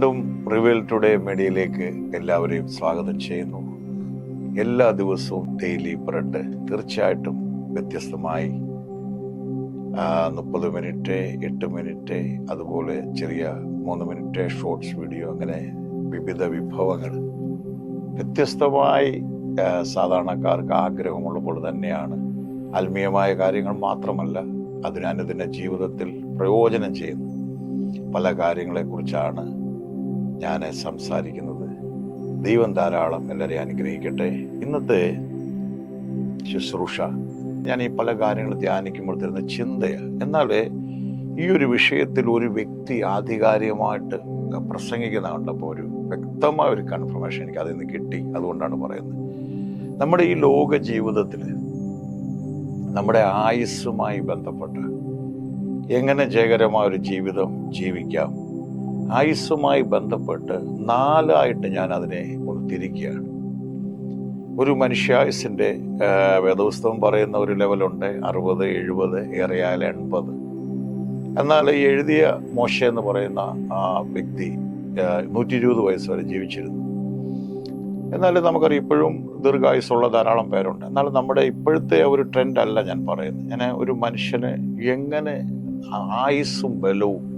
വീണ്ടും റിവേൽ ടുഡേ മീഡിയയിലേക്ക് എല്ലാവരെയും സ്വാഗതം ചെയ്യുന്നു. എല്ലാ ദിവസവും ഡെയിലി ബ്രെഡ് തീർച്ചയായിട്ടും വ്യത്യസ്തമായി മുപ്പത് മിനിറ്റ് എട്ട് മിനിറ്റ് അതുപോലെ ചെറിയ മൂന്ന് മിനിറ്റ് ഷോർട്സ് വീഡിയോ അങ്ങനെ വിവിധ വിഭവങ്ങൾ. വ്യത്യസ്തമായി സാധാരണക്കാർക്ക് ആഗ്രഹമുള്ളപ്പോൾ തന്നെയാണ്. ആത്മീയമായ കാര്യങ്ങൾ മാത്രമല്ല അതിനനുദിന ജീവിതത്തിൽ പ്രയോജനം ചെയ്യുന്നു. പല കാര്യങ്ങളെക്കുറിച്ചാണ് ഞാൻ സംസാരിക്കുന്നത് ദൈവം ധാരാളം എല്ലാവരെയും അനുഗ്രഹിക്കട്ടെ. ഇന്നത്തെ ശുശ്രൂഷ ഞാൻ ഈ പല കാര്യങ്ങൾ ധ്യാനിക്കുമ്പോൾ തരുന്ന ചിന്തയാണ്. എന്നാൽ ഈ ഒരു വിഷയത്തിൽ ഒരു വ്യക്തി ആധികാരികമായിട്ട് പ്രസംഗിക്കുന്ന കണ്ടപ്പോൾ ഒരു വ്യക്തമായ ഒരു കൺഫർമേഷൻ എനിക്ക് അതിൽ നിന്ന് കിട്ടി. അതുകൊണ്ടാണ് പറയുന്നത്. നമ്മുടെ ഈ ലോക ജീവിതത്തിൽ നമ്മുടെ ആയുസ്സുമായി ബന്ധപ്പെട്ട് എങ്ങനെ ജയകരമായ ഒരു ജീവിതം ജീവിക്കാം? ആയുസ്സുമായി ബന്ധപ്പെട്ട് നാലായിട്ട് ഞാൻ അതിനെ ഒന്ന് തിരിക്കുകയാണ് ഒരു മനുഷ്യായുസിന്റെ വേദപുസ്തകം പറയുന്ന ഒരു ലെവലുണ്ട് അറുപത് എഴുപത് ഏറെയാൽ എൺപത്. എന്നാൽ ഈ എഴുതിയ മോശ എന്ന് പറയുന്ന ആ വ്യക്തി നൂറ്റി ഇരുപത് വയസ്സ് വരെ ജീവിച്ചിരുന്നു. എന്നാൽ നമുക്കറിയാം ഇപ്പോഴും ദീർഘായുസുള്ള ധാരാളം പേരുണ്ട്. എന്നാൽ നമ്മുടെ ഇപ്പോഴത്തെ ഒരു ട്രെൻഡ് അല്ല ഞാൻ പറയുന്നത്. ഞാൻ ഒരു മനുഷ്യന് എങ്ങനെ ആയുസ്സും ബലവും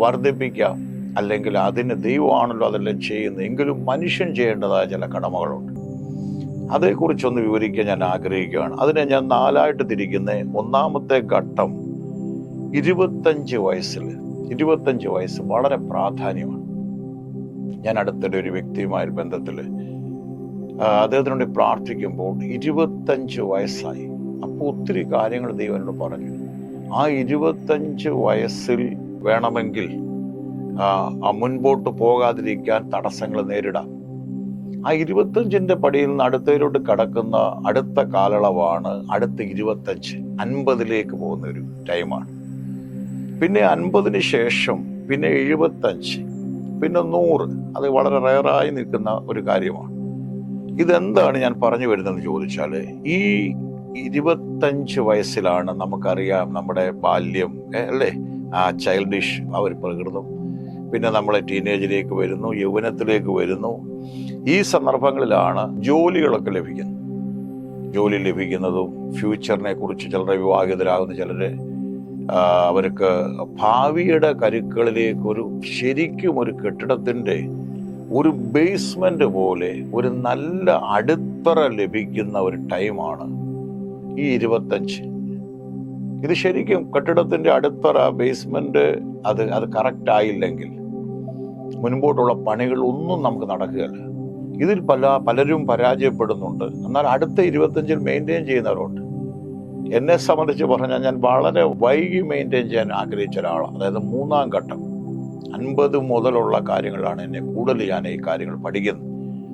വർദ്ധിപ്പിക്കാം. അല്ലെങ്കിൽ അതിന് ദൈവമാണല്ലോ അതെല്ലാം ചെയ്യുന്നത്. എങ്കിലും മനുഷ്യൻ ചെയ്യേണ്ടതായ ചില കടമകളുണ്ട്. അതേക്കുറിച്ചൊന്ന് വിവരിക്കാൻ ഞാൻ ആഗ്രഹിക്കുകയാണ്. അതിനെ ഞാൻ നാലായിട്ട് തിരിക്കുന്ന ഒന്നാമത്തെ ഘട്ടം ഇരുപത്തഞ്ച് വയസ്സിൽ. ഇരുപത്തഞ്ച് വയസ്സ് വളരെ പ്രാധാന്യമാണ്. ഞാൻ അടുത്തിടെ ഒരു വ്യക്തിയുമായ ബന്ധത്തിൽ അദ്ദേഹത്തിനോട് പ്രാർത്ഥിക്കുമ്പോൾ ഇരുപത്തഞ്ച് വയസ്സായി. അപ്പോൾ ഒത്തിരി കാര്യങ്ങൾ ദൈവനോട് പറഞ്ഞു. ആ ഇരുപത്തഞ്ച് വയസ്സിൽ വേണമെങ്കിൽ മുൻപോട്ട് പോകാതിരിക്കാൻ തടസ്സങ്ങൾ നേരിടാം. ആ ഇരുപത്തഞ്ചിന്റെ പടിയിൽ നിന്ന് അടുത്തതിലോട്ട് കടക്കുന്ന അടുത്ത കാലയളവാണ് അടുത്ത ഇരുപത്തഞ്ച്. അൻപതിലേക്ക് പോകുന്ന ഒരു ടൈമാണ്. പിന്നെ അൻപതിന് ശേഷം പിന്നെ എഴുപത്തഞ്ച് പിന്നെ നൂറ്. അത് വളരെ റയറായി നിൽക്കുന്ന ഒരു കാര്യമാണ്. ഇതെന്താണ് ഞാൻ പറഞ്ഞു വരുന്നതെന്ന് ചോദിച്ചാൽ ഈ ഇരുപത്തഞ്ച് വയസ്സിലാണ് നമുക്കറിയാം നമ്മുടെ ബാല്യം അല്ലേ? ആ ചൈൽഡിഷ് ആ ഒരു പ്രകൃതം. പിന്നെ നമ്മൾ ടീനേജിലേക്ക് വരുന്നു യൗവനത്തിലേക്ക് വരുന്നു. ഈ സന്ദർഭങ്ങളിലാണ് ജോലികളൊക്കെ ലഭിക്കുന്നത്. ജോലി ലഭിക്കുന്നതും ഫ്യൂച്ചറിനെ കുറിച്ച് ചിലരെ വിവാഹിതരാകുന്ന ചിലർ അവർക്ക് ഭാവിയുടെ കരുക്കളിലേക്ക് ഒരു ശരിക്കും ഒരു കെട്ടിടത്തിന്റെ ഒരു ബേസ്മെന്റ് പോലെ ഒരു നല്ല അടിത്തറ ലഭിക്കുന്ന ഒരു ടൈമാണ് ഈ ഇരുപത്തഞ്ച്. ഇത് ശരിക്കും കെട്ടിടത്തിന്റെ അടുത്തറ ബേസ്മെന്റ് അത് അത് കറക്റ്റ് ആയില്ലെങ്കിൽ മുൻപോട്ടുള്ള പണികൾ ഒന്നും നമുക്ക് നടക്കുകയില്ല. ഇതിൽ പല പലരും പരാജയപ്പെടുന്നുണ്ട്. എന്നാൽ അടുത്ത ഇരുപത്തഞ്ചിൽ മെയിന്റെയിൻ ചെയ്യുന്നവരുണ്ട്. എന്നെ സംബന്ധിച്ച് പറഞ്ഞാൽ ഞാൻ വളരെ വൈകി മെയിന്റെയിൻ ചെയ്യാൻ ആഗ്രഹിച്ച ഒരാളാണ്. അതായത് മൂന്നാം ഘട്ടം. അൻപത് മുതലുള്ള കാര്യങ്ങളാണ് എന്നെ കൂടുതൽ ഞാൻ ഈ കാര്യങ്ങൾ പഠിക്കുന്നത്.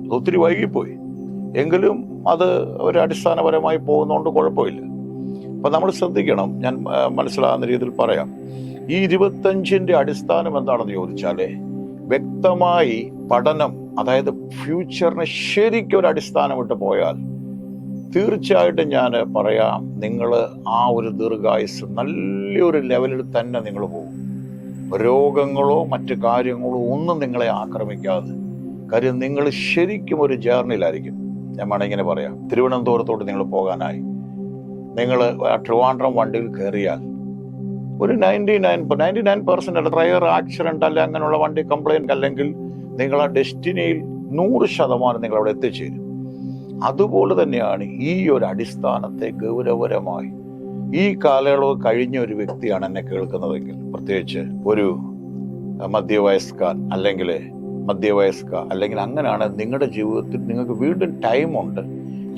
അത് ഒത്തിരി വൈകിപ്പോയി. എങ്കിലും അത് ഒരു അടിസ്ഥാനപരമായി പോകുന്നതുകൊണ്ട് കുഴപ്പമില്ല. അപ്പം നമ്മൾ ശ്രദ്ധിക്കണം. ഞാൻ മനസ്സിലാകുന്ന രീതിയിൽ പറയാം. ഈ ഇരുപത്തഞ്ചിന്റെ അടിസ്ഥാനം എന്താണെന്ന് ചോദിച്ചാൽ വ്യക്തമായി പഠനം അതായത് ഫ്യൂച്ചറിന് ശരിക്കും ഒരു അടിസ്ഥാനമിട്ട് പോയാൽ തീർച്ചയായിട്ടും ഞാൻ പറയാം നിങ്ങൾ ആ ഒരു ദീർഘായുസ് നല്ലൊരു ലെവലിൽ തന്നെ നിങ്ങൾ പോകും. രോഗങ്ങളോ മറ്റു കാര്യങ്ങളോ ഒന്നും നിങ്ങളെ ആക്രമിക്കാതെ. കാര്യം നിങ്ങൾ ശരിക്കും ഒരു ജേർണിയിലായിരിക്കും. ഞാൻ വേണമെങ്കിൽ പറയാം. തിരുവനന്തപുരത്തോട്ട് നിങ്ങൾ പോകാനായി. നിങ്ങൾ ട്രിവാൻഡ്രം വണ്ടിയിൽ കയറിയാൽ ഒരു ninety nine ninety nine percent driver accident അല്ലെ അങ്ങനെയുള്ള വണ്ടി കംപ്ലൈന്റ് അല്ലെങ്കിൽ നിങ്ങൾ ആ ഡെസ്റ്റിനിയിൽ നൂറ് ശതമാനം നിങ്ങൾ അവിടെ എത്തിച്ചേരും. അതുപോലെ തന്നെയാണ് ഈ ഒരു അടിസ്ഥാനത്തെ ഗൗരവരമായി ഈ കാലയളവ് കഴിഞ്ഞ ഒരു വ്യക്തിയാണ് എന്നെ കേൾക്കുന്നതെങ്കിൽ. പ്രത്യേകിച്ച് ഒരു മധ്യവയസ്കാൻ അല്ലെങ്കിൽ മധ്യവയസ്ക അല്ലെങ്കിൽ അങ്ങനെയാണ് നിങ്ങളുടെ ജീവിതത്തിൽ നിങ്ങൾക്ക് വീണ്ടും ടൈമുണ്ട്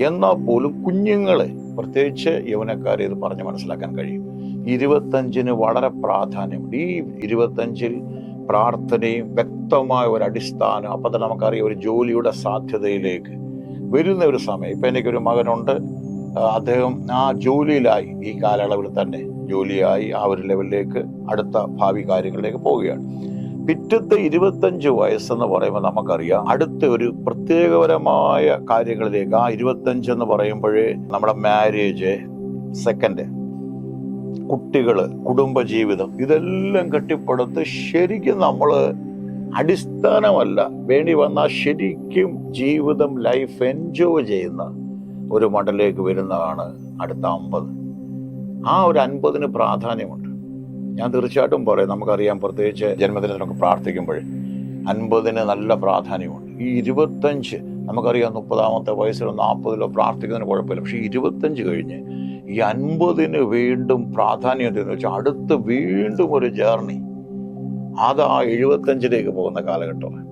എന്നാൽ പോലും കുഞ്ഞുങ്ങളെ പ്രത്യേകിച്ച് യൗവനക്കാരെ ഇത് പറഞ്ഞ് മനസ്സിലാക്കാൻ കഴിയും. ഇരുപത്തഞ്ചിന് വളരെ പ്രാധാന്യമുണ്ട്. ഈ ഇരുപത്തഞ്ചിൽ പ്രാർത്ഥനയും വ്യക്തമായ ഒരു അടിസ്ഥാനം അപ്പം തന്നെ നമുക്കറിയാം ഒരു ജോലിയുടെ സാധ്യതയിലേക്ക് വരുന്ന ഒരു സമയം. ഇപ്പം എനിക്കൊരു മകനുണ്ട്. അദ്ദേഹം ആ ജോലിയിലായി. ഈ കാലയളവിൽ തന്നെ ജോലിയായി. ആ ഒരു ലെവലിലേക്ക് അടുത്ത ഭാവി കാര്യങ്ങളിലേക്ക് പോവുകയാണ്. പിറ്റത്തെ ഇരുപത്തഞ്ച് വയസ്സെന്ന് പറയുമ്പോൾ നമുക്കറിയാം. അടുത്ത ഒരു പ്രത്യേകപരമായ കാര്യങ്ങളിലേക്ക് ആ ഇരുപത്തഞ്ച് എന്ന് പറയുമ്പോഴേ നമ്മുടെ മാരേജ് സെക്കൻഡ് കുട്ടികൾ കുടുംബജീവിതം ഇതെല്ലാം കെട്ടിപ്പടുത്ത് ശരിക്കും നമ്മൾ അടിസ്ഥാനമല്ല. വേണ്ടി വന്നാൽ ശരിക്കും ജീവിതം ലൈഫ് എൻജോയ് ചെയ്യുന്ന ഒരു മണ്ഡലേക്ക് വരുന്നതാണ് അടുത്ത അമ്പത്. ആ ഒരു അൻപതിന് പ്രാധാന്യമുണ്ട്. ഞാൻ തീർച്ചയായിട്ടും പറയാം നമുക്കറിയാം പ്രത്യേകിച്ച് ജന്മദിനത്തിനൊക്കെ പ്രാർത്ഥിക്കുമ്പോൾ അൻപതിന് നല്ല പ്രാധാന്യമുണ്ട്. ഈ ഇരുപത്തഞ്ച് നമുക്കറിയാം മുപ്പതാമത്തെ വയസ്സിലോ നാൽപ്പതിലോ പ്രാർത്ഥിക്കുന്നതിന് കുഴപ്പമില്ല. പക്ഷേ ഇരുപത്തഞ്ച് കഴിഞ്ഞ് ഈ അൻപതിന് വീണ്ടും പ്രാധാന്യം എന്തെന്ന് വെച്ചാൽ അടുത്ത് വീണ്ടും ഒരു ജേർണി. അത് ആ എഴുപത്തഞ്ചിലേക്ക് പോകുന്ന കാലഘട്ടമാണ്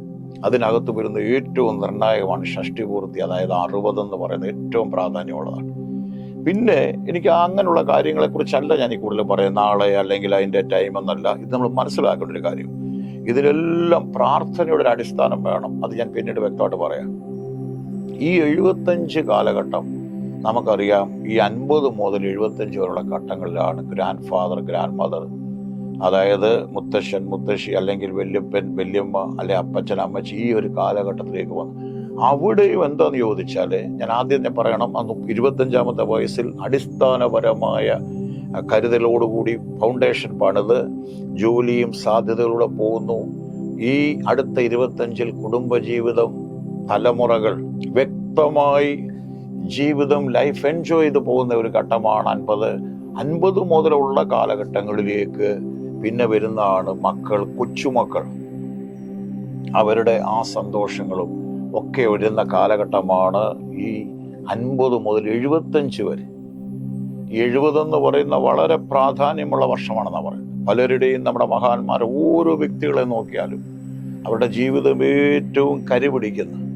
അതിനകത്ത് വരുന്ന ഏറ്റവും നിർണായകമാണ് ഷഷ്ടിപൂർത്തി അതായത് അറുപതെന്ന് പറയുന്നത് ഏറ്റവും പ്രാധാന്യമുള്ളതാണ്. പിന്നെ എനിക്ക് അങ്ങനെയുള്ള കാര്യങ്ങളെക്കുറിച്ചല്ല ഞാൻ ഈ കൂടുതൽ പറയും നാളെ അല്ലെങ്കിൽ അതിന്റെ ടൈം എന്നല്ല. ഇത് നമ്മൾ മനസ്സിലാക്കേണ്ട ഒരു കാര്യം. ഇതിലെല്ലാം പ്രാർത്ഥനയുടെ ഒരു അടിസ്ഥാനം വേണം. അത് ഞാൻ പിന്നീട് വ്യക്തമായിട്ട് പറയാം. ഈ എഴുപത്തഞ്ച് കാലഘട്ടം നമുക്കറിയാം ഈ അൻപത് മുതൽ എഴുപത്തഞ്ച് വരെയുള്ള ഘട്ടങ്ങളിലാണ് ഗ്രാൻഡ് ഫാദർ ഗ്രാൻഡ് മദർ അതായത് മുത്തശ്ശൻ മുത്തശ്ശി അല്ലെങ്കിൽ വല്യപ്പൻ വല്യമ്മ അല്ലെ അപ്പച്ചൻ അമ്മച്ചി ഈ ഒരു കാലഘട്ടത്തിലേക്ക് വന്നു അവിടെയും എന്താന്ന് ചോദിച്ചാൽ ഞാൻ ആദ്യം തന്നെ പറയണം അന്ന് ഇരുപത്തഞ്ചാമത്തെ വയസ്സിൽ അടിസ്ഥാനപരമായ കരുതലോടുകൂടി ഫൗണ്ടേഷൻ പണിത് ജോലിയും സാധ്യതകളൂടെ പോകുന്നു. ഈ അടുത്ത ഇരുപത്തഞ്ചിൽ കുടുംബജീവിതം തലമുറകൾ വ്യക്തമായി ജീവിതം ലൈഫ് എൻജോയ് ചെയ്ത് പോകുന്ന ഒരു ഘട്ടമാണ് അൻപത്. അൻപത് മുതലുള്ള കാലഘട്ടങ്ങളിലേക്ക് പിന്നെ വരുന്നതാണ് മക്കൾ കൊച്ചുമക്കൾ. അവരുടെ ആ സന്തോഷങ്ങളും ഒക്കെ വരുന്ന കാലഘട്ടമാണ് ഈ അൻപത് മുതൽ എഴുപത്തഞ്ച് വരെ. എഴുപതെന്ന് പറയുന്ന വളരെ പ്രാധാന്യമുള്ള വർഷമാണെന്ന് പറയുന്നത്. പലരുടെയും നമ്മുടെ മഹാന്മാർ ഓരോ വ്യക്തികളെ നോക്കിയാലും അവരുടെ ജീവിതം ഏറ്റവും കരുപിടിക്കുന്ന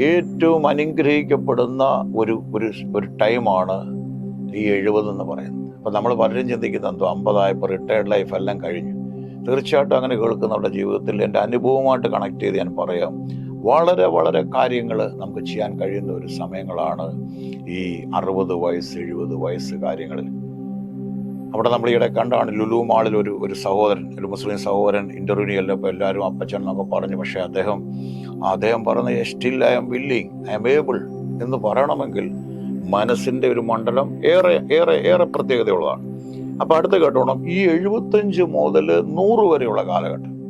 ഏറ്റവും അനുഗ്രഹിക്കപ്പെടുന്ന ഒരു ഒരു ഒരു ടൈമാണ് ഈ എഴുപതെന്ന് പറയുന്നത്. അപ്പം നമ്മൾ പലരും ചിന്തിക്കുന്ന എന്തോ അമ്പതായപ്പോൾ റിട്ടയർഡ് ലൈഫ് എല്ലാം കഴിഞ്ഞു. തീർച്ചയായിട്ടും അങ്ങനെ കേൾക്കുന്നവരുടെ ജീവിതത്തിൽ എന്റെ അനുഭവമായിട്ട് കണക്ട് ചെയ്ത് ഞാൻ പറയാം. വളരെ വളരെ കാര്യങ്ങൾ നമുക്ക് ചെയ്യാൻ കഴിയുന്ന ഒരു സമയങ്ങളാണ് ഈ അറുപത് വയസ്സ് എഴുപത് വയസ്സ് കാര്യങ്ങളിൽ. അവിടെ നമ്മൾ ഈയിടെ കണ്ടാണ് ലുലു മാളിൽ ഒരു ഒരു സഹോദരൻ ഒരു മുസ്ലിം സഹോദരൻ ഇന്റർവ്യൂ ചെല്ലപ്പോൾ എല്ലാവരും അപ്പച്ചൻ എന്നൊക്കെ പറഞ്ഞു. പക്ഷേ അദ്ദേഹം അദ്ദേഹം പറഞ്ഞ still I am willing I am able എന്ന് പറയണമെങ്കിൽ മനസ്സിന്റെ ഒരു മണ്ഡലം ഏറെ ഏറെ ഏറെ പ്രത്യേകതയുള്ളതാണ്. അപ്പോൾ അടുത്ത കേട്ടോണം ഈ എഴുപത്തഞ്ച് മുതൽ നൂറ് വരെയുള്ള കാലഘട്ടം.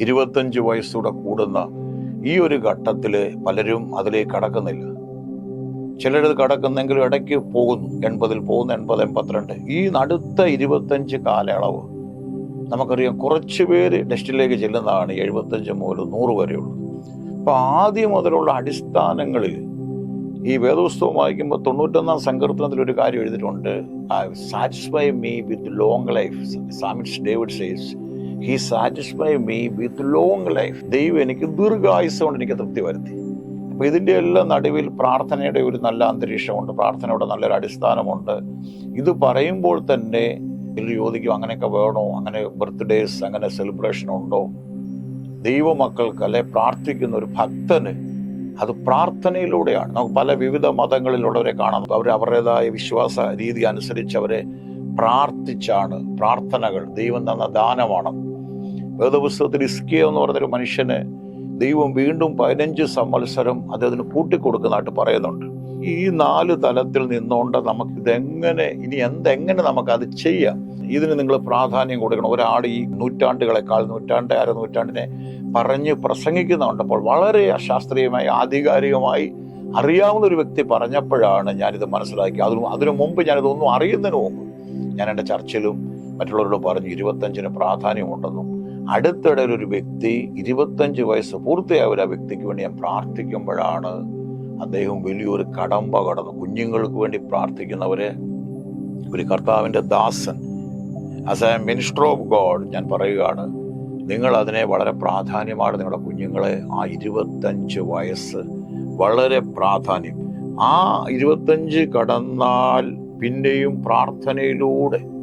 ഇരുപത്തഞ്ച് വയസ്സൂടെ കൂടുന്ന ഈ ഒരു ഘട്ടത്തിൽ പലരും അതിലേക്ക് കടക്കുന്നില്ല. ചിലരത് കടക്കുന്നെങ്കിലും ഇടയ്ക്ക് പോകുന്നു. എൺപതിൽ പോകുന്നു എൺപത് എൺപത്തിരണ്ട്. ഈ നടുത്ത ഇരുപത്തഞ്ച് കാലയളവ് നമുക്കറിയാം കുറച്ച് പേര് ടെസ്റ്റിലേക്ക് ചെല്ലുന്നതാണ് എഴുപത്തഞ്ച് മുതൽ നൂറ് വരെയുള്ളത്. അപ്പോൾ ആദ്യം മുതലുള്ള അടിസ്ഥാനങ്ങളിൽ ഈ വേദപുസ്തകം വായിക്കുമ്പോൾ തൊണ്ണൂറ്റൊന്നാം സങ്കീർത്തനത്തിൽ ഒരു കാര്യം എഴുതിയിട്ടുണ്ട്. Satisfy me with long life സാമിറ്റ്സ് David says he satisfy me with long life ദൈവം എനിക്ക് ദീർഘായുസ് കൊണ്ട് എനിക്ക് തൃപ്തി വരുത്തി. അപ്പോൾ ഇതിന്റെ എല്ലാം നടുവിൽ പ്രാർത്ഥനയുടെ ഒരു നല്ല അന്തരീക്ഷമുണ്ട്. പ്രാർത്ഥനയുടെ നല്ലൊരു അടിസ്ഥാനമുണ്ട്. ഇത് പറയുമ്പോൾ തന്നെ ഇതിൽ ചോദിക്കും അങ്ങനെയൊക്കെ വേണോ? അങ്ങനെ ബർത്ത്ഡേസ് അങ്ങനെ സെലിബ്രേഷൻ ഉണ്ടോ? ദൈവമക്കൾക്ക് അല്ലെ പ്രാർത്ഥിക്കുന്ന ഒരു ഭക്തന് അത് പ്രാർത്ഥനയിലൂടെയാണ്. നമുക്ക് പല വിവിധ മതങ്ങളിലുള്ളവരെ കാണാം. അവർ അവരുടേതായ വിശ്വാസ രീതി അനുസരിച്ച് അവരെ പ്രാർത്ഥിച്ചാണ് പ്രാർത്ഥനകൾ. ദൈവം തന്ന ദാനമാണ്. വേദപുസ്തകത്തിൽ ഇസ്കിയ എന്ന് പറഞ്ഞൊരു മനുഷ്യന് ദൈവം വീണ്ടും പതിനഞ്ച് സംവത്സരം അദ്ദേഹത്തിന് കൂട്ടിക്കൊടുക്കുന്നതായിട്ട് പറയുന്നുണ്ട്. ഈ നാല് തലത്തിൽ നിന്നുകൊണ്ട് നമുക്ക് ഇതെങ്ങനെ ഇനി എന്തെങ്ങനെ നമുക്ക് അത് ചെയ്യാം? ഇതിന് നിങ്ങൾ പ്രാധാന്യം കൊടുക്കണം. ഒരാൾ ഈ നൂറ്റാണ്ടുകളെക്കാൾ നൂറ്റാണ്ട് അര നൂറ്റാണ്ടിനെ പറഞ്ഞ് പ്രസംഗിക്കുന്നുണ്ടപ്പോൾ വളരെ അശാസ്ത്രീയമായി ആധികാരികമായി അറിയാവുന്ന ഒരു വ്യക്തി പറഞ്ഞപ്പോഴാണ് ഞാനിത് മനസ്സിലാക്കി അതിനു അതിനു മുമ്പ് ഞാനിതൊന്നും അറിയുന്നതിന് മുമ്പ് ഞാൻ എന്റെ ചർച്ചിലും മറ്റുള്ളവരോട് പറഞ്ഞു ഇരുപത്തഞ്ചിന് പ്രാധാന്യമുണ്ടെന്നും അടുത്തിടയിൽ ഒരു വ്യക്തി ഇരുപത്തഞ്ച് വയസ്സ് പൂർത്തിയായ ആ വ്യക്തിക്ക് വേണ്ടി ഞാൻ പ്രാർത്ഥിക്കുമ്പോഴാണ് അദ്ദേഹം വലിയൊരു കടമ്പ കടന്നു കുഞ്ഞുങ്ങൾക്ക് വേണ്ടി പ്രാർത്ഥിക്കുന്നവരെ ഒരു കർത്താവിന്റെ ദാസൻ. As a minister of God ഞാൻ പറയുകയാണ് നിങ്ങൾ അതിനെ വളരെ പ്രാധാന്യമാണ് നിങ്ങളുടെ കുഞ്ഞുങ്ങളെ ആ ഇരുപത്തഞ്ച് വയസ്സ് വളരെ പ്രാധാന്യം. ആ ഇരുപത്തഞ്ച് കടന്നാൽ പിന്നെയും പ്രാർത്ഥനയിലൂടെ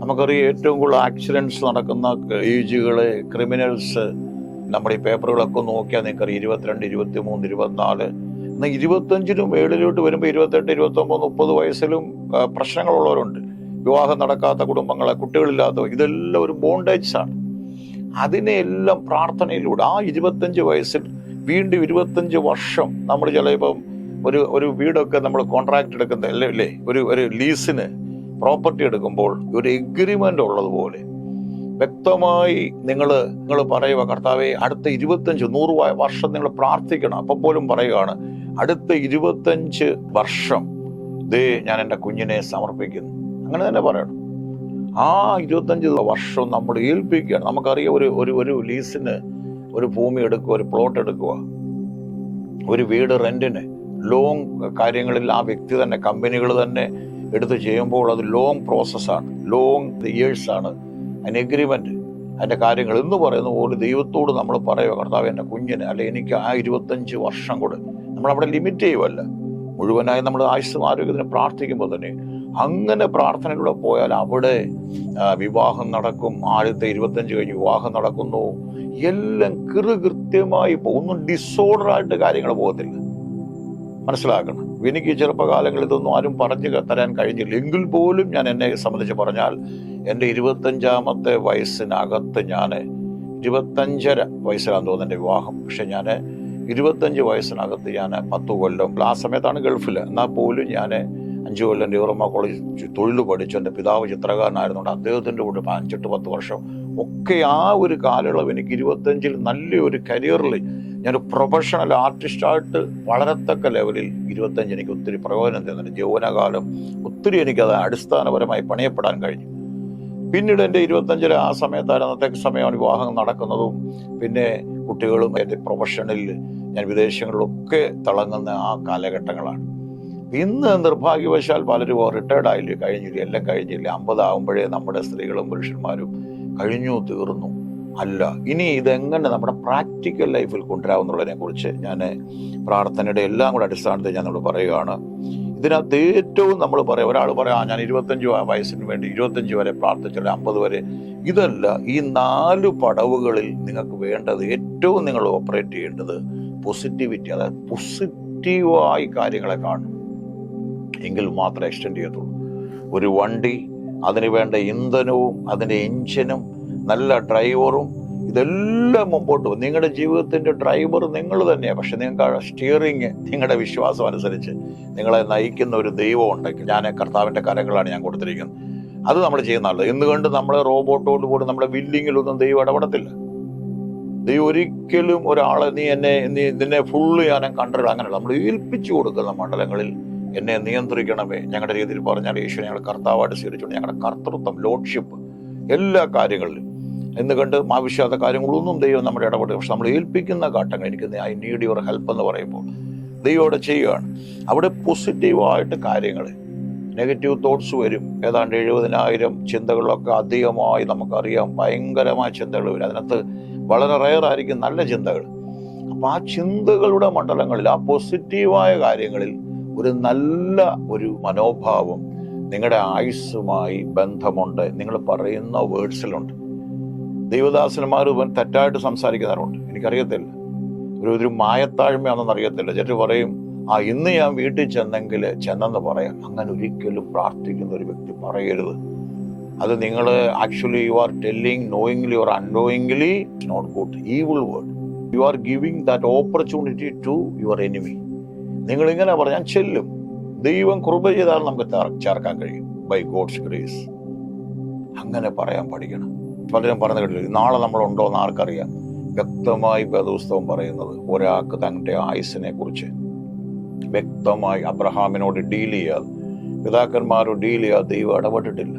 നമുക്കറിയാം ഏറ്റവും കൂടുതൽ ആക്സിഡൻസ് നടക്കുന്ന ഏജുകൾ ക്രിമിനൽസ് നമ്മുടെ ഈ പേപ്പറുകളൊക്കെ നോക്കിയാൽ നിങ്ങൾക്കറിയാം. ഇരുപത്തിരണ്ട് ഇരുപത്തി മൂന്ന് ഇരുപത്തിനാല്. എന്നാൽ ഇരുപത്തഞ്ചിനും മേളിലോട്ട് വരുമ്പോൾ ഇരുപത്തെട്ട് ഇരുപത്തൊമ്പത് മുപ്പത് വയസ്സിലും പ്രശ്നങ്ങളുള്ളവരുണ്ട്. വിവാഹം നടക്കാത്ത കുടുംബങ്ങളെ കുട്ടികളില്ലാത്ത ഇതെല്ലാം ഒരു ബോണ്ടേജ് ആണ്. അതിനെല്ലാം പ്രാർത്ഥനയിലൂടെ ആ ഇരുപത്തഞ്ച് വയസ്സിൽ വീണ്ടും ഇരുപത്തഞ്ച് വർഷം നമ്മൾ ചിലപ്പം ഒരു ഒരു വീടൊക്കെ നമ്മൾ കോൺട്രാക്ട് എടുക്കുന്ന അല്ലേ ഒരു ഒരു ലീസിന് പ്രോപ്പർട്ടി എടുക്കുമ്പോൾ ഒരു എഗ്രിമെന്റ് ഉള്ളതുപോലെ വ്യക്തമായി നിങ്ങൾ നിങ്ങൾ പറയുക കർത്താവെ അടുത്ത ഇരുപത്തഞ്ച് നൂറ് വർഷം നിങ്ങൾ പ്രാർത്ഥിക്കണം. അപ്പം പോലും പറയുകയാണ് അടുത്ത ഇരുപത്തഞ്ച് വർഷം ദേ ഞാൻ എന്റെ കുഞ്ഞിനെ സമർപ്പിക്കുന്നു. അങ്ങനെ തന്നെ പറയണം. ആ ഇരുപത്തഞ്ച് വർഷം നമ്മൾ ഏൽപ്പിക്കുകയാണ്. നമുക്കറിയാം ഒരു ഒരു ഒരു ലീസിന് ഒരു ഭൂമി എടുക്കുക ഒരു പ്ലോട്ട് എടുക്കുക ഒരു വീട് റെന്റിന് ലോങ് കാര്യങ്ങളിൽ ആ വ്യക്തി തന്നെ കമ്പനികൾ തന്നെ എടുത്ത് ചെയ്യുമ്പോൾ അത് ലോങ് പ്രോസസ്സാണ് ലോങ് ഇയേഴ്സാണ് അതിന് എഗ്രിമെന്റ് അതിന്റെ കാര്യങ്ങൾ എന്ന് പറയുന്ന പോലെ ദൈവത്തോട് നമ്മൾ പറയുക കർത്താവ് എന്റെ കുഞ്ഞിന് അല്ലെ എനിക്ക് ആ ഇരുപത്തഞ്ച് വർഷം കൂടെ നമ്മൾ അവിടെ ലിമിറ്റ് ചെയ്യുമല്ല മുഴുവനായി നമ്മൾ ആയുസ്സും ആരോഗ്യത്തിന് പ്രാർത്ഥിക്കുമ്പോൾ തന്നെ അങ്ങനെ പ്രാർത്ഥനയിലൂടെ പോയാൽ അവിടെ വിവാഹം നടക്കും. ആദ്യത്തെ ഇരുപത്തഞ്ച് കഴിഞ്ഞ് വിവാഹം നടക്കുന്നു. എല്ലാം കൃത്യമായി ഒന്നും ഡിസോർഡർ ആയിട്ട് കാര്യങ്ങൾ പോകത്തില്ല. മനസ്സിലാക്കണം. എനിക്ക് ചെറുപ്പകാലങ്ങളിൽ ഇതൊന്നും ആരും പറഞ്ഞു തരാൻ കഴിഞ്ഞില്ല. എങ്കിൽ പോലും ഞാൻ എന്നെ സംബന്ധിച്ച് പറഞ്ഞാൽ എന്റെ ഇരുപത്തഞ്ചാമത്തെ വയസ്സിനകത്ത് ഞാൻ ഇരുപത്തഞ്ചര വയസ്സിലാന്ന് തോന്നുന്നു എന്റെ വിവാഹം. പക്ഷെ ഞാൻ ഇരുപത്തഞ്ച് വയസ്സിനകത്ത് ഞാൻ പത്ത് കൊല്ലം ആ സമയത്താണ് ഗൾഫിൽ. എന്നാൽ പോലും ഞാൻ അഞ്ച് കൊല്ലം ഡ്യൂറമ്മ കോളേജ് തൊഴിൽ പഠിച്ചു. എന്റെ പിതാവ് ചിത്രകാരനായിരുന്നുകൊണ്ട് അദ്ദേഹത്തിന്റെ കൂടെ അഞ്ചെട്ട് പത്ത് വർഷം. ഒക്കെ ആ ഒരു കാലയളവ് എനിക്ക് ഇരുപത്തഞ്ചിൽ നല്ലൊരു കരിയറിൽ ഞാനൊരു പ്രൊഫഷണൽ ആർട്ടിസ്റ്റായിട്ട് വളരത്തക്ക ലെവലിൽ ഇരുപത്തഞ്ച് എനിക്ക് ഒത്തിരി പ്രയോജനം തന്നിട്ട് യൗവനകാലം ഒത്തിരി എനിക്കത് അടിസ്ഥാനപരമായി പണിയപ്പെടാൻ കഴിഞ്ഞു. പിന്നീട് എന്റെ ഇരുപത്തഞ്ചിലെ ആ സമയത്താണ് അന്നത്തെ സമയമാണ് വിവാഹം നടക്കുന്നതും. പിന്നെ കുട്ടികളും എന്റെ പ്രൊഫഷനിൽ ഞാൻ വിദേശങ്ങളിലൊക്കെ തിളങ്ങുന്ന ആ കാലഘട്ടങ്ങളാണ്. ഇന്ന് നിർഭാഗ്യവശാൽ പലരും റിട്ടയർഡ് ആയില്ലേ? കഴിഞ്ഞില്ല? എല്ലാം കഴിഞ്ഞില്ല? അമ്പതാകുമ്പോഴേ നമ്മുടെ സ്ത്രീകളും പുരുഷന്മാരും കഴിഞ്ഞു തീർന്നു. അല്ല. ഇനി ഇതെങ്ങനെ നമ്മുടെ പ്രാക്ടിക്കൽ ലൈഫിൽ കൊണ്ടുവരാമെന്നുള്ളതിനെ കുറിച്ച് ഞാൻ പ്രാർത്ഥനയുടെ എല്ലാം കൂടെ അടിസ്ഥാനത്തിൽ ഞാൻ നമ്മൾ പറയുകയാണ്. ഇതിനകത്ത് ഏറ്റവും നമ്മൾ പറയാം ഒരാൾ പറയാം "ആ, ഞാൻ ഇരുപത്തഞ്ച് വയസ്സിന് വേണ്ടി ഇരുപത്തഞ്ച് വരെ പ്രാർത്ഥിച്ചിട്ട് അമ്പത് വരെ. ഇതല്ല ഈ നാല് പടവുകളിൽ നിങ്ങൾക്ക് വേണ്ടത് ഏറ്റവും നിങ്ങൾ ഓപ്പറേറ്റ് ചെയ്യേണ്ടത് പോസിറ്റിവിറ്റി അതായത് പോസിറ്റീവായി കാര്യങ്ങളെ കാണും എങ്കിൽ മാത്രമേ എക്സ്റ്റെൻഡ് ചെയ്യത്തുള്ളൂ. ഒരു വണ്ടി അതിന് വേണ്ട ഇന്ധനവും അതിന്റെ എഞ്ചിനും നല്ല ഡ്രൈവറും ഇതെല്ലാം മുമ്പോട്ട് പോകും നിങ്ങളുടെ ജീവിതത്തിന്റെ ഡ്രൈവർ നിങ്ങൾ തന്നെയാണ് പക്ഷെ നിങ്ങൾക്ക് സ്റ്റിയറിങ് നിങ്ങളുടെ വിശ്വാസം അനുസരിച്ച് നിങ്ങളെ നയിക്കുന്ന ഒരു ദൈവം ഉണ്ടെങ്കിൽ ഞാൻ കർത്താവിന്റെ കരങ്ങളാണ് ഞാൻ കൊടുത്തിരിക്കുന്നത്. അത് നമ്മൾ ചെയ്യുന്നതല്ല എന്തുകൊണ്ട് നമ്മൾ റോബോട്ടോട് കൂടി നമ്മുടെ ബില്ലിങ്ങിലൊന്നും ദൈവം ഇടപെടത്തില്ല? ദൈവം ഒരിക്കലും ഒരാളെ നീ എന്നെ നീ നിന്നെ ഫുള്ള് ഞാൻ കണ്ടത് അങ്ങനെയല്ല. നമ്മൾ ഏൽപ്പിച്ചു കൊടുക്കുന്ന മണ്ഡലങ്ങളിൽ എന്നെ നിയന്ത്രിക്കണമേ. ഞങ്ങളുടെ രീതിയിൽ പറഞ്ഞാൽ യേശു ഞങ്ങൾ കർത്താവായിട്ട് സ്വീകരിച്ചുകൊണ്ട് ഞങ്ങളുടെ കർത്തൃത്വം ലോഡ്ഷിപ്പ് എല്ലാ കാര്യങ്ങളിലും എന്ന് കണ്ട് ആവശ്യമാത്ത കാര്യങ്ങളൊന്നും ദൈവം നമ്മുടെ ഇടപെടുക പക്ഷെ നമ്മൾ ഏൽപ്പിക്കുന്ന ഘട്ടങ്ങൾ എനിക്ക് ഐ നീഡ് യുവർ ഹെൽപ്പ് എന്ന് പറയുമ്പോൾ ദൈവം ചെയ്യുകയാണ്. അവിടെ പോസിറ്റീവായിട്ട് കാര്യങ്ങൾ നെഗറ്റീവ് തോട്ട്സ് വരും. ഏതാണ്ട് എഴുപതിനായിരം ചിന്തകളൊക്കെ അധികമായി നമുക്കറിയാം. ഭയങ്കരമായ ചിന്തകൾ വരും. അതിനകത്ത് വളരെ റയർ ആയിരിക്കും നല്ല ചിന്തകൾ. അപ്പം ആ ചിന്തകളുടെ മണ്ഡലങ്ങളിൽ ആ പോസിറ്റീവായ കാര്യങ്ങളിൽ ഒരു നല്ല ഒരു മനോഭാവം നിങ്ങളുടെ ആയുസ്സുമായി ബന്ധമുണ്ട്. നിങ്ങൾ പറയുന്ന വേർഡ്സിലുണ്ട് ദൈവദാസന്മാർ ഇവൻ തെറ്റായിട്ട് സംസാരിക്കുന്നവരുണ്ട്. എനിക്കറിയത്തില്ല. ഒരു ഒരു മായത്താഴ്മയാണെന്ന് അറിയത്തില്ല. ചേട്ടൻ പറയും ആ ഇന്ന് ഞാൻ വീട്ടിൽ ചെന്നെങ്കിൽ ചെന്നെന്ന് പറയാം. അങ്ങനെ ഒരിക്കലും പ്രാർത്ഥിക്കുന്ന ഒരു വ്യക്തി പറയരുത്. അത് നിങ്ങൾ actually you are telling knowingly or unknowingly not good evil word you are giving that opportunity to your enemy നിങ്ങൾ ഇങ്ങനെ പറഞ്ഞാൽ ചെല്ലും. ദൈവം കൃപ ചെയ്താൽ നമുക്ക് ചേർക്കാൻ കഴിയും. ബൈ ഗോഡ്സ് ഗ്രേസ് അങ്ങനെ പറയാൻ പഠിക്കണം. പലരും പറഞ്ഞു കേട്ടില്ല നാളെ നമ്മൾ ഉണ്ടോ എന്ന് ആർക്കറിയാം? വ്യക്തമായി വേദപുസ്തകം പറയുന്നത് ഒരാൾക്ക് തന്റെ ആയുസിനെ കുറിച്ച്. വ്യക്തമായി അബ്രഹാമിനോട് ഡീൽ ചെയ്യാതെ പിതാക്കന്മാരോട് ഡീൽ ചെയ്യാതെ ദൈവം ഇടപെട്ടിട്ടില്ല.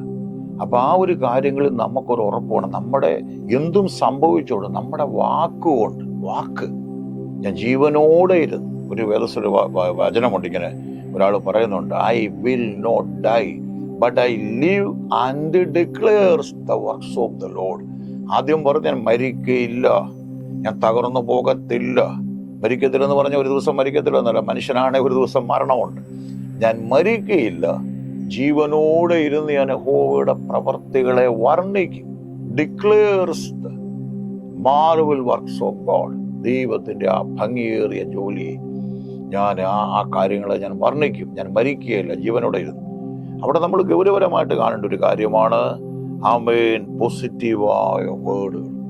അപ്പൊ ആ ഒരു കാര്യങ്ങളിൽ നമുക്കൊരു ഉറപ്പ് വേണം. നമ്മുടെ എന്തും സംഭവിച്ചോണ്ട് നമ്മുടെ വാക്കുകൊണ്ട് വാക്ക്. ഞാൻ ജീവനോടെ ഇരുന്ന് ഒരു വേദസ്വര വചനമുണ്ട് ഇങ്ങനെ. ഒരാൾ പറയുന്നുണ്ട് I will not die but I live and declares the works of the lord ആദ്യം പറഞ്ഞ് ഞാൻ മരിക്കയില്ല. ഞാൻ തകർന്നു പോകത്തില്ല. മരിക്കത്തില്ലെന്ന് പറഞ്ഞ ഒരു ദിവസം മരിക്കത്തില്ല എന്നല്ല മനുഷ്യനാണെ ഒരു ദിവസം മരണമുണ്ട്. ഞാൻ മരിക്കയില്ല. ജീവനോടെ ഇരുന്ന് ഞാൻ ഹോവയുടെ പ്രവർത്തികളെ വർണിക്കും. Declares the marvel works of God ദൈവത്തിന്റെ ആ ഭംഗിയേറിയ ജോലിയെ ഞാൻ ആ ആ കാര്യങ്ങളെ ഞാൻ വർണിക്കും. ഞാൻ മരിക്കുകയില്ല ജീവനോടെ ഇരുന്നു. അവിടെ നമ്മൾ ഗൗരവരമായിട്ട് കാണേണ്ട ഒരു കാര്യമാണ് ആമേൻ പോസിറ്റീവായ വേർഡുകൾ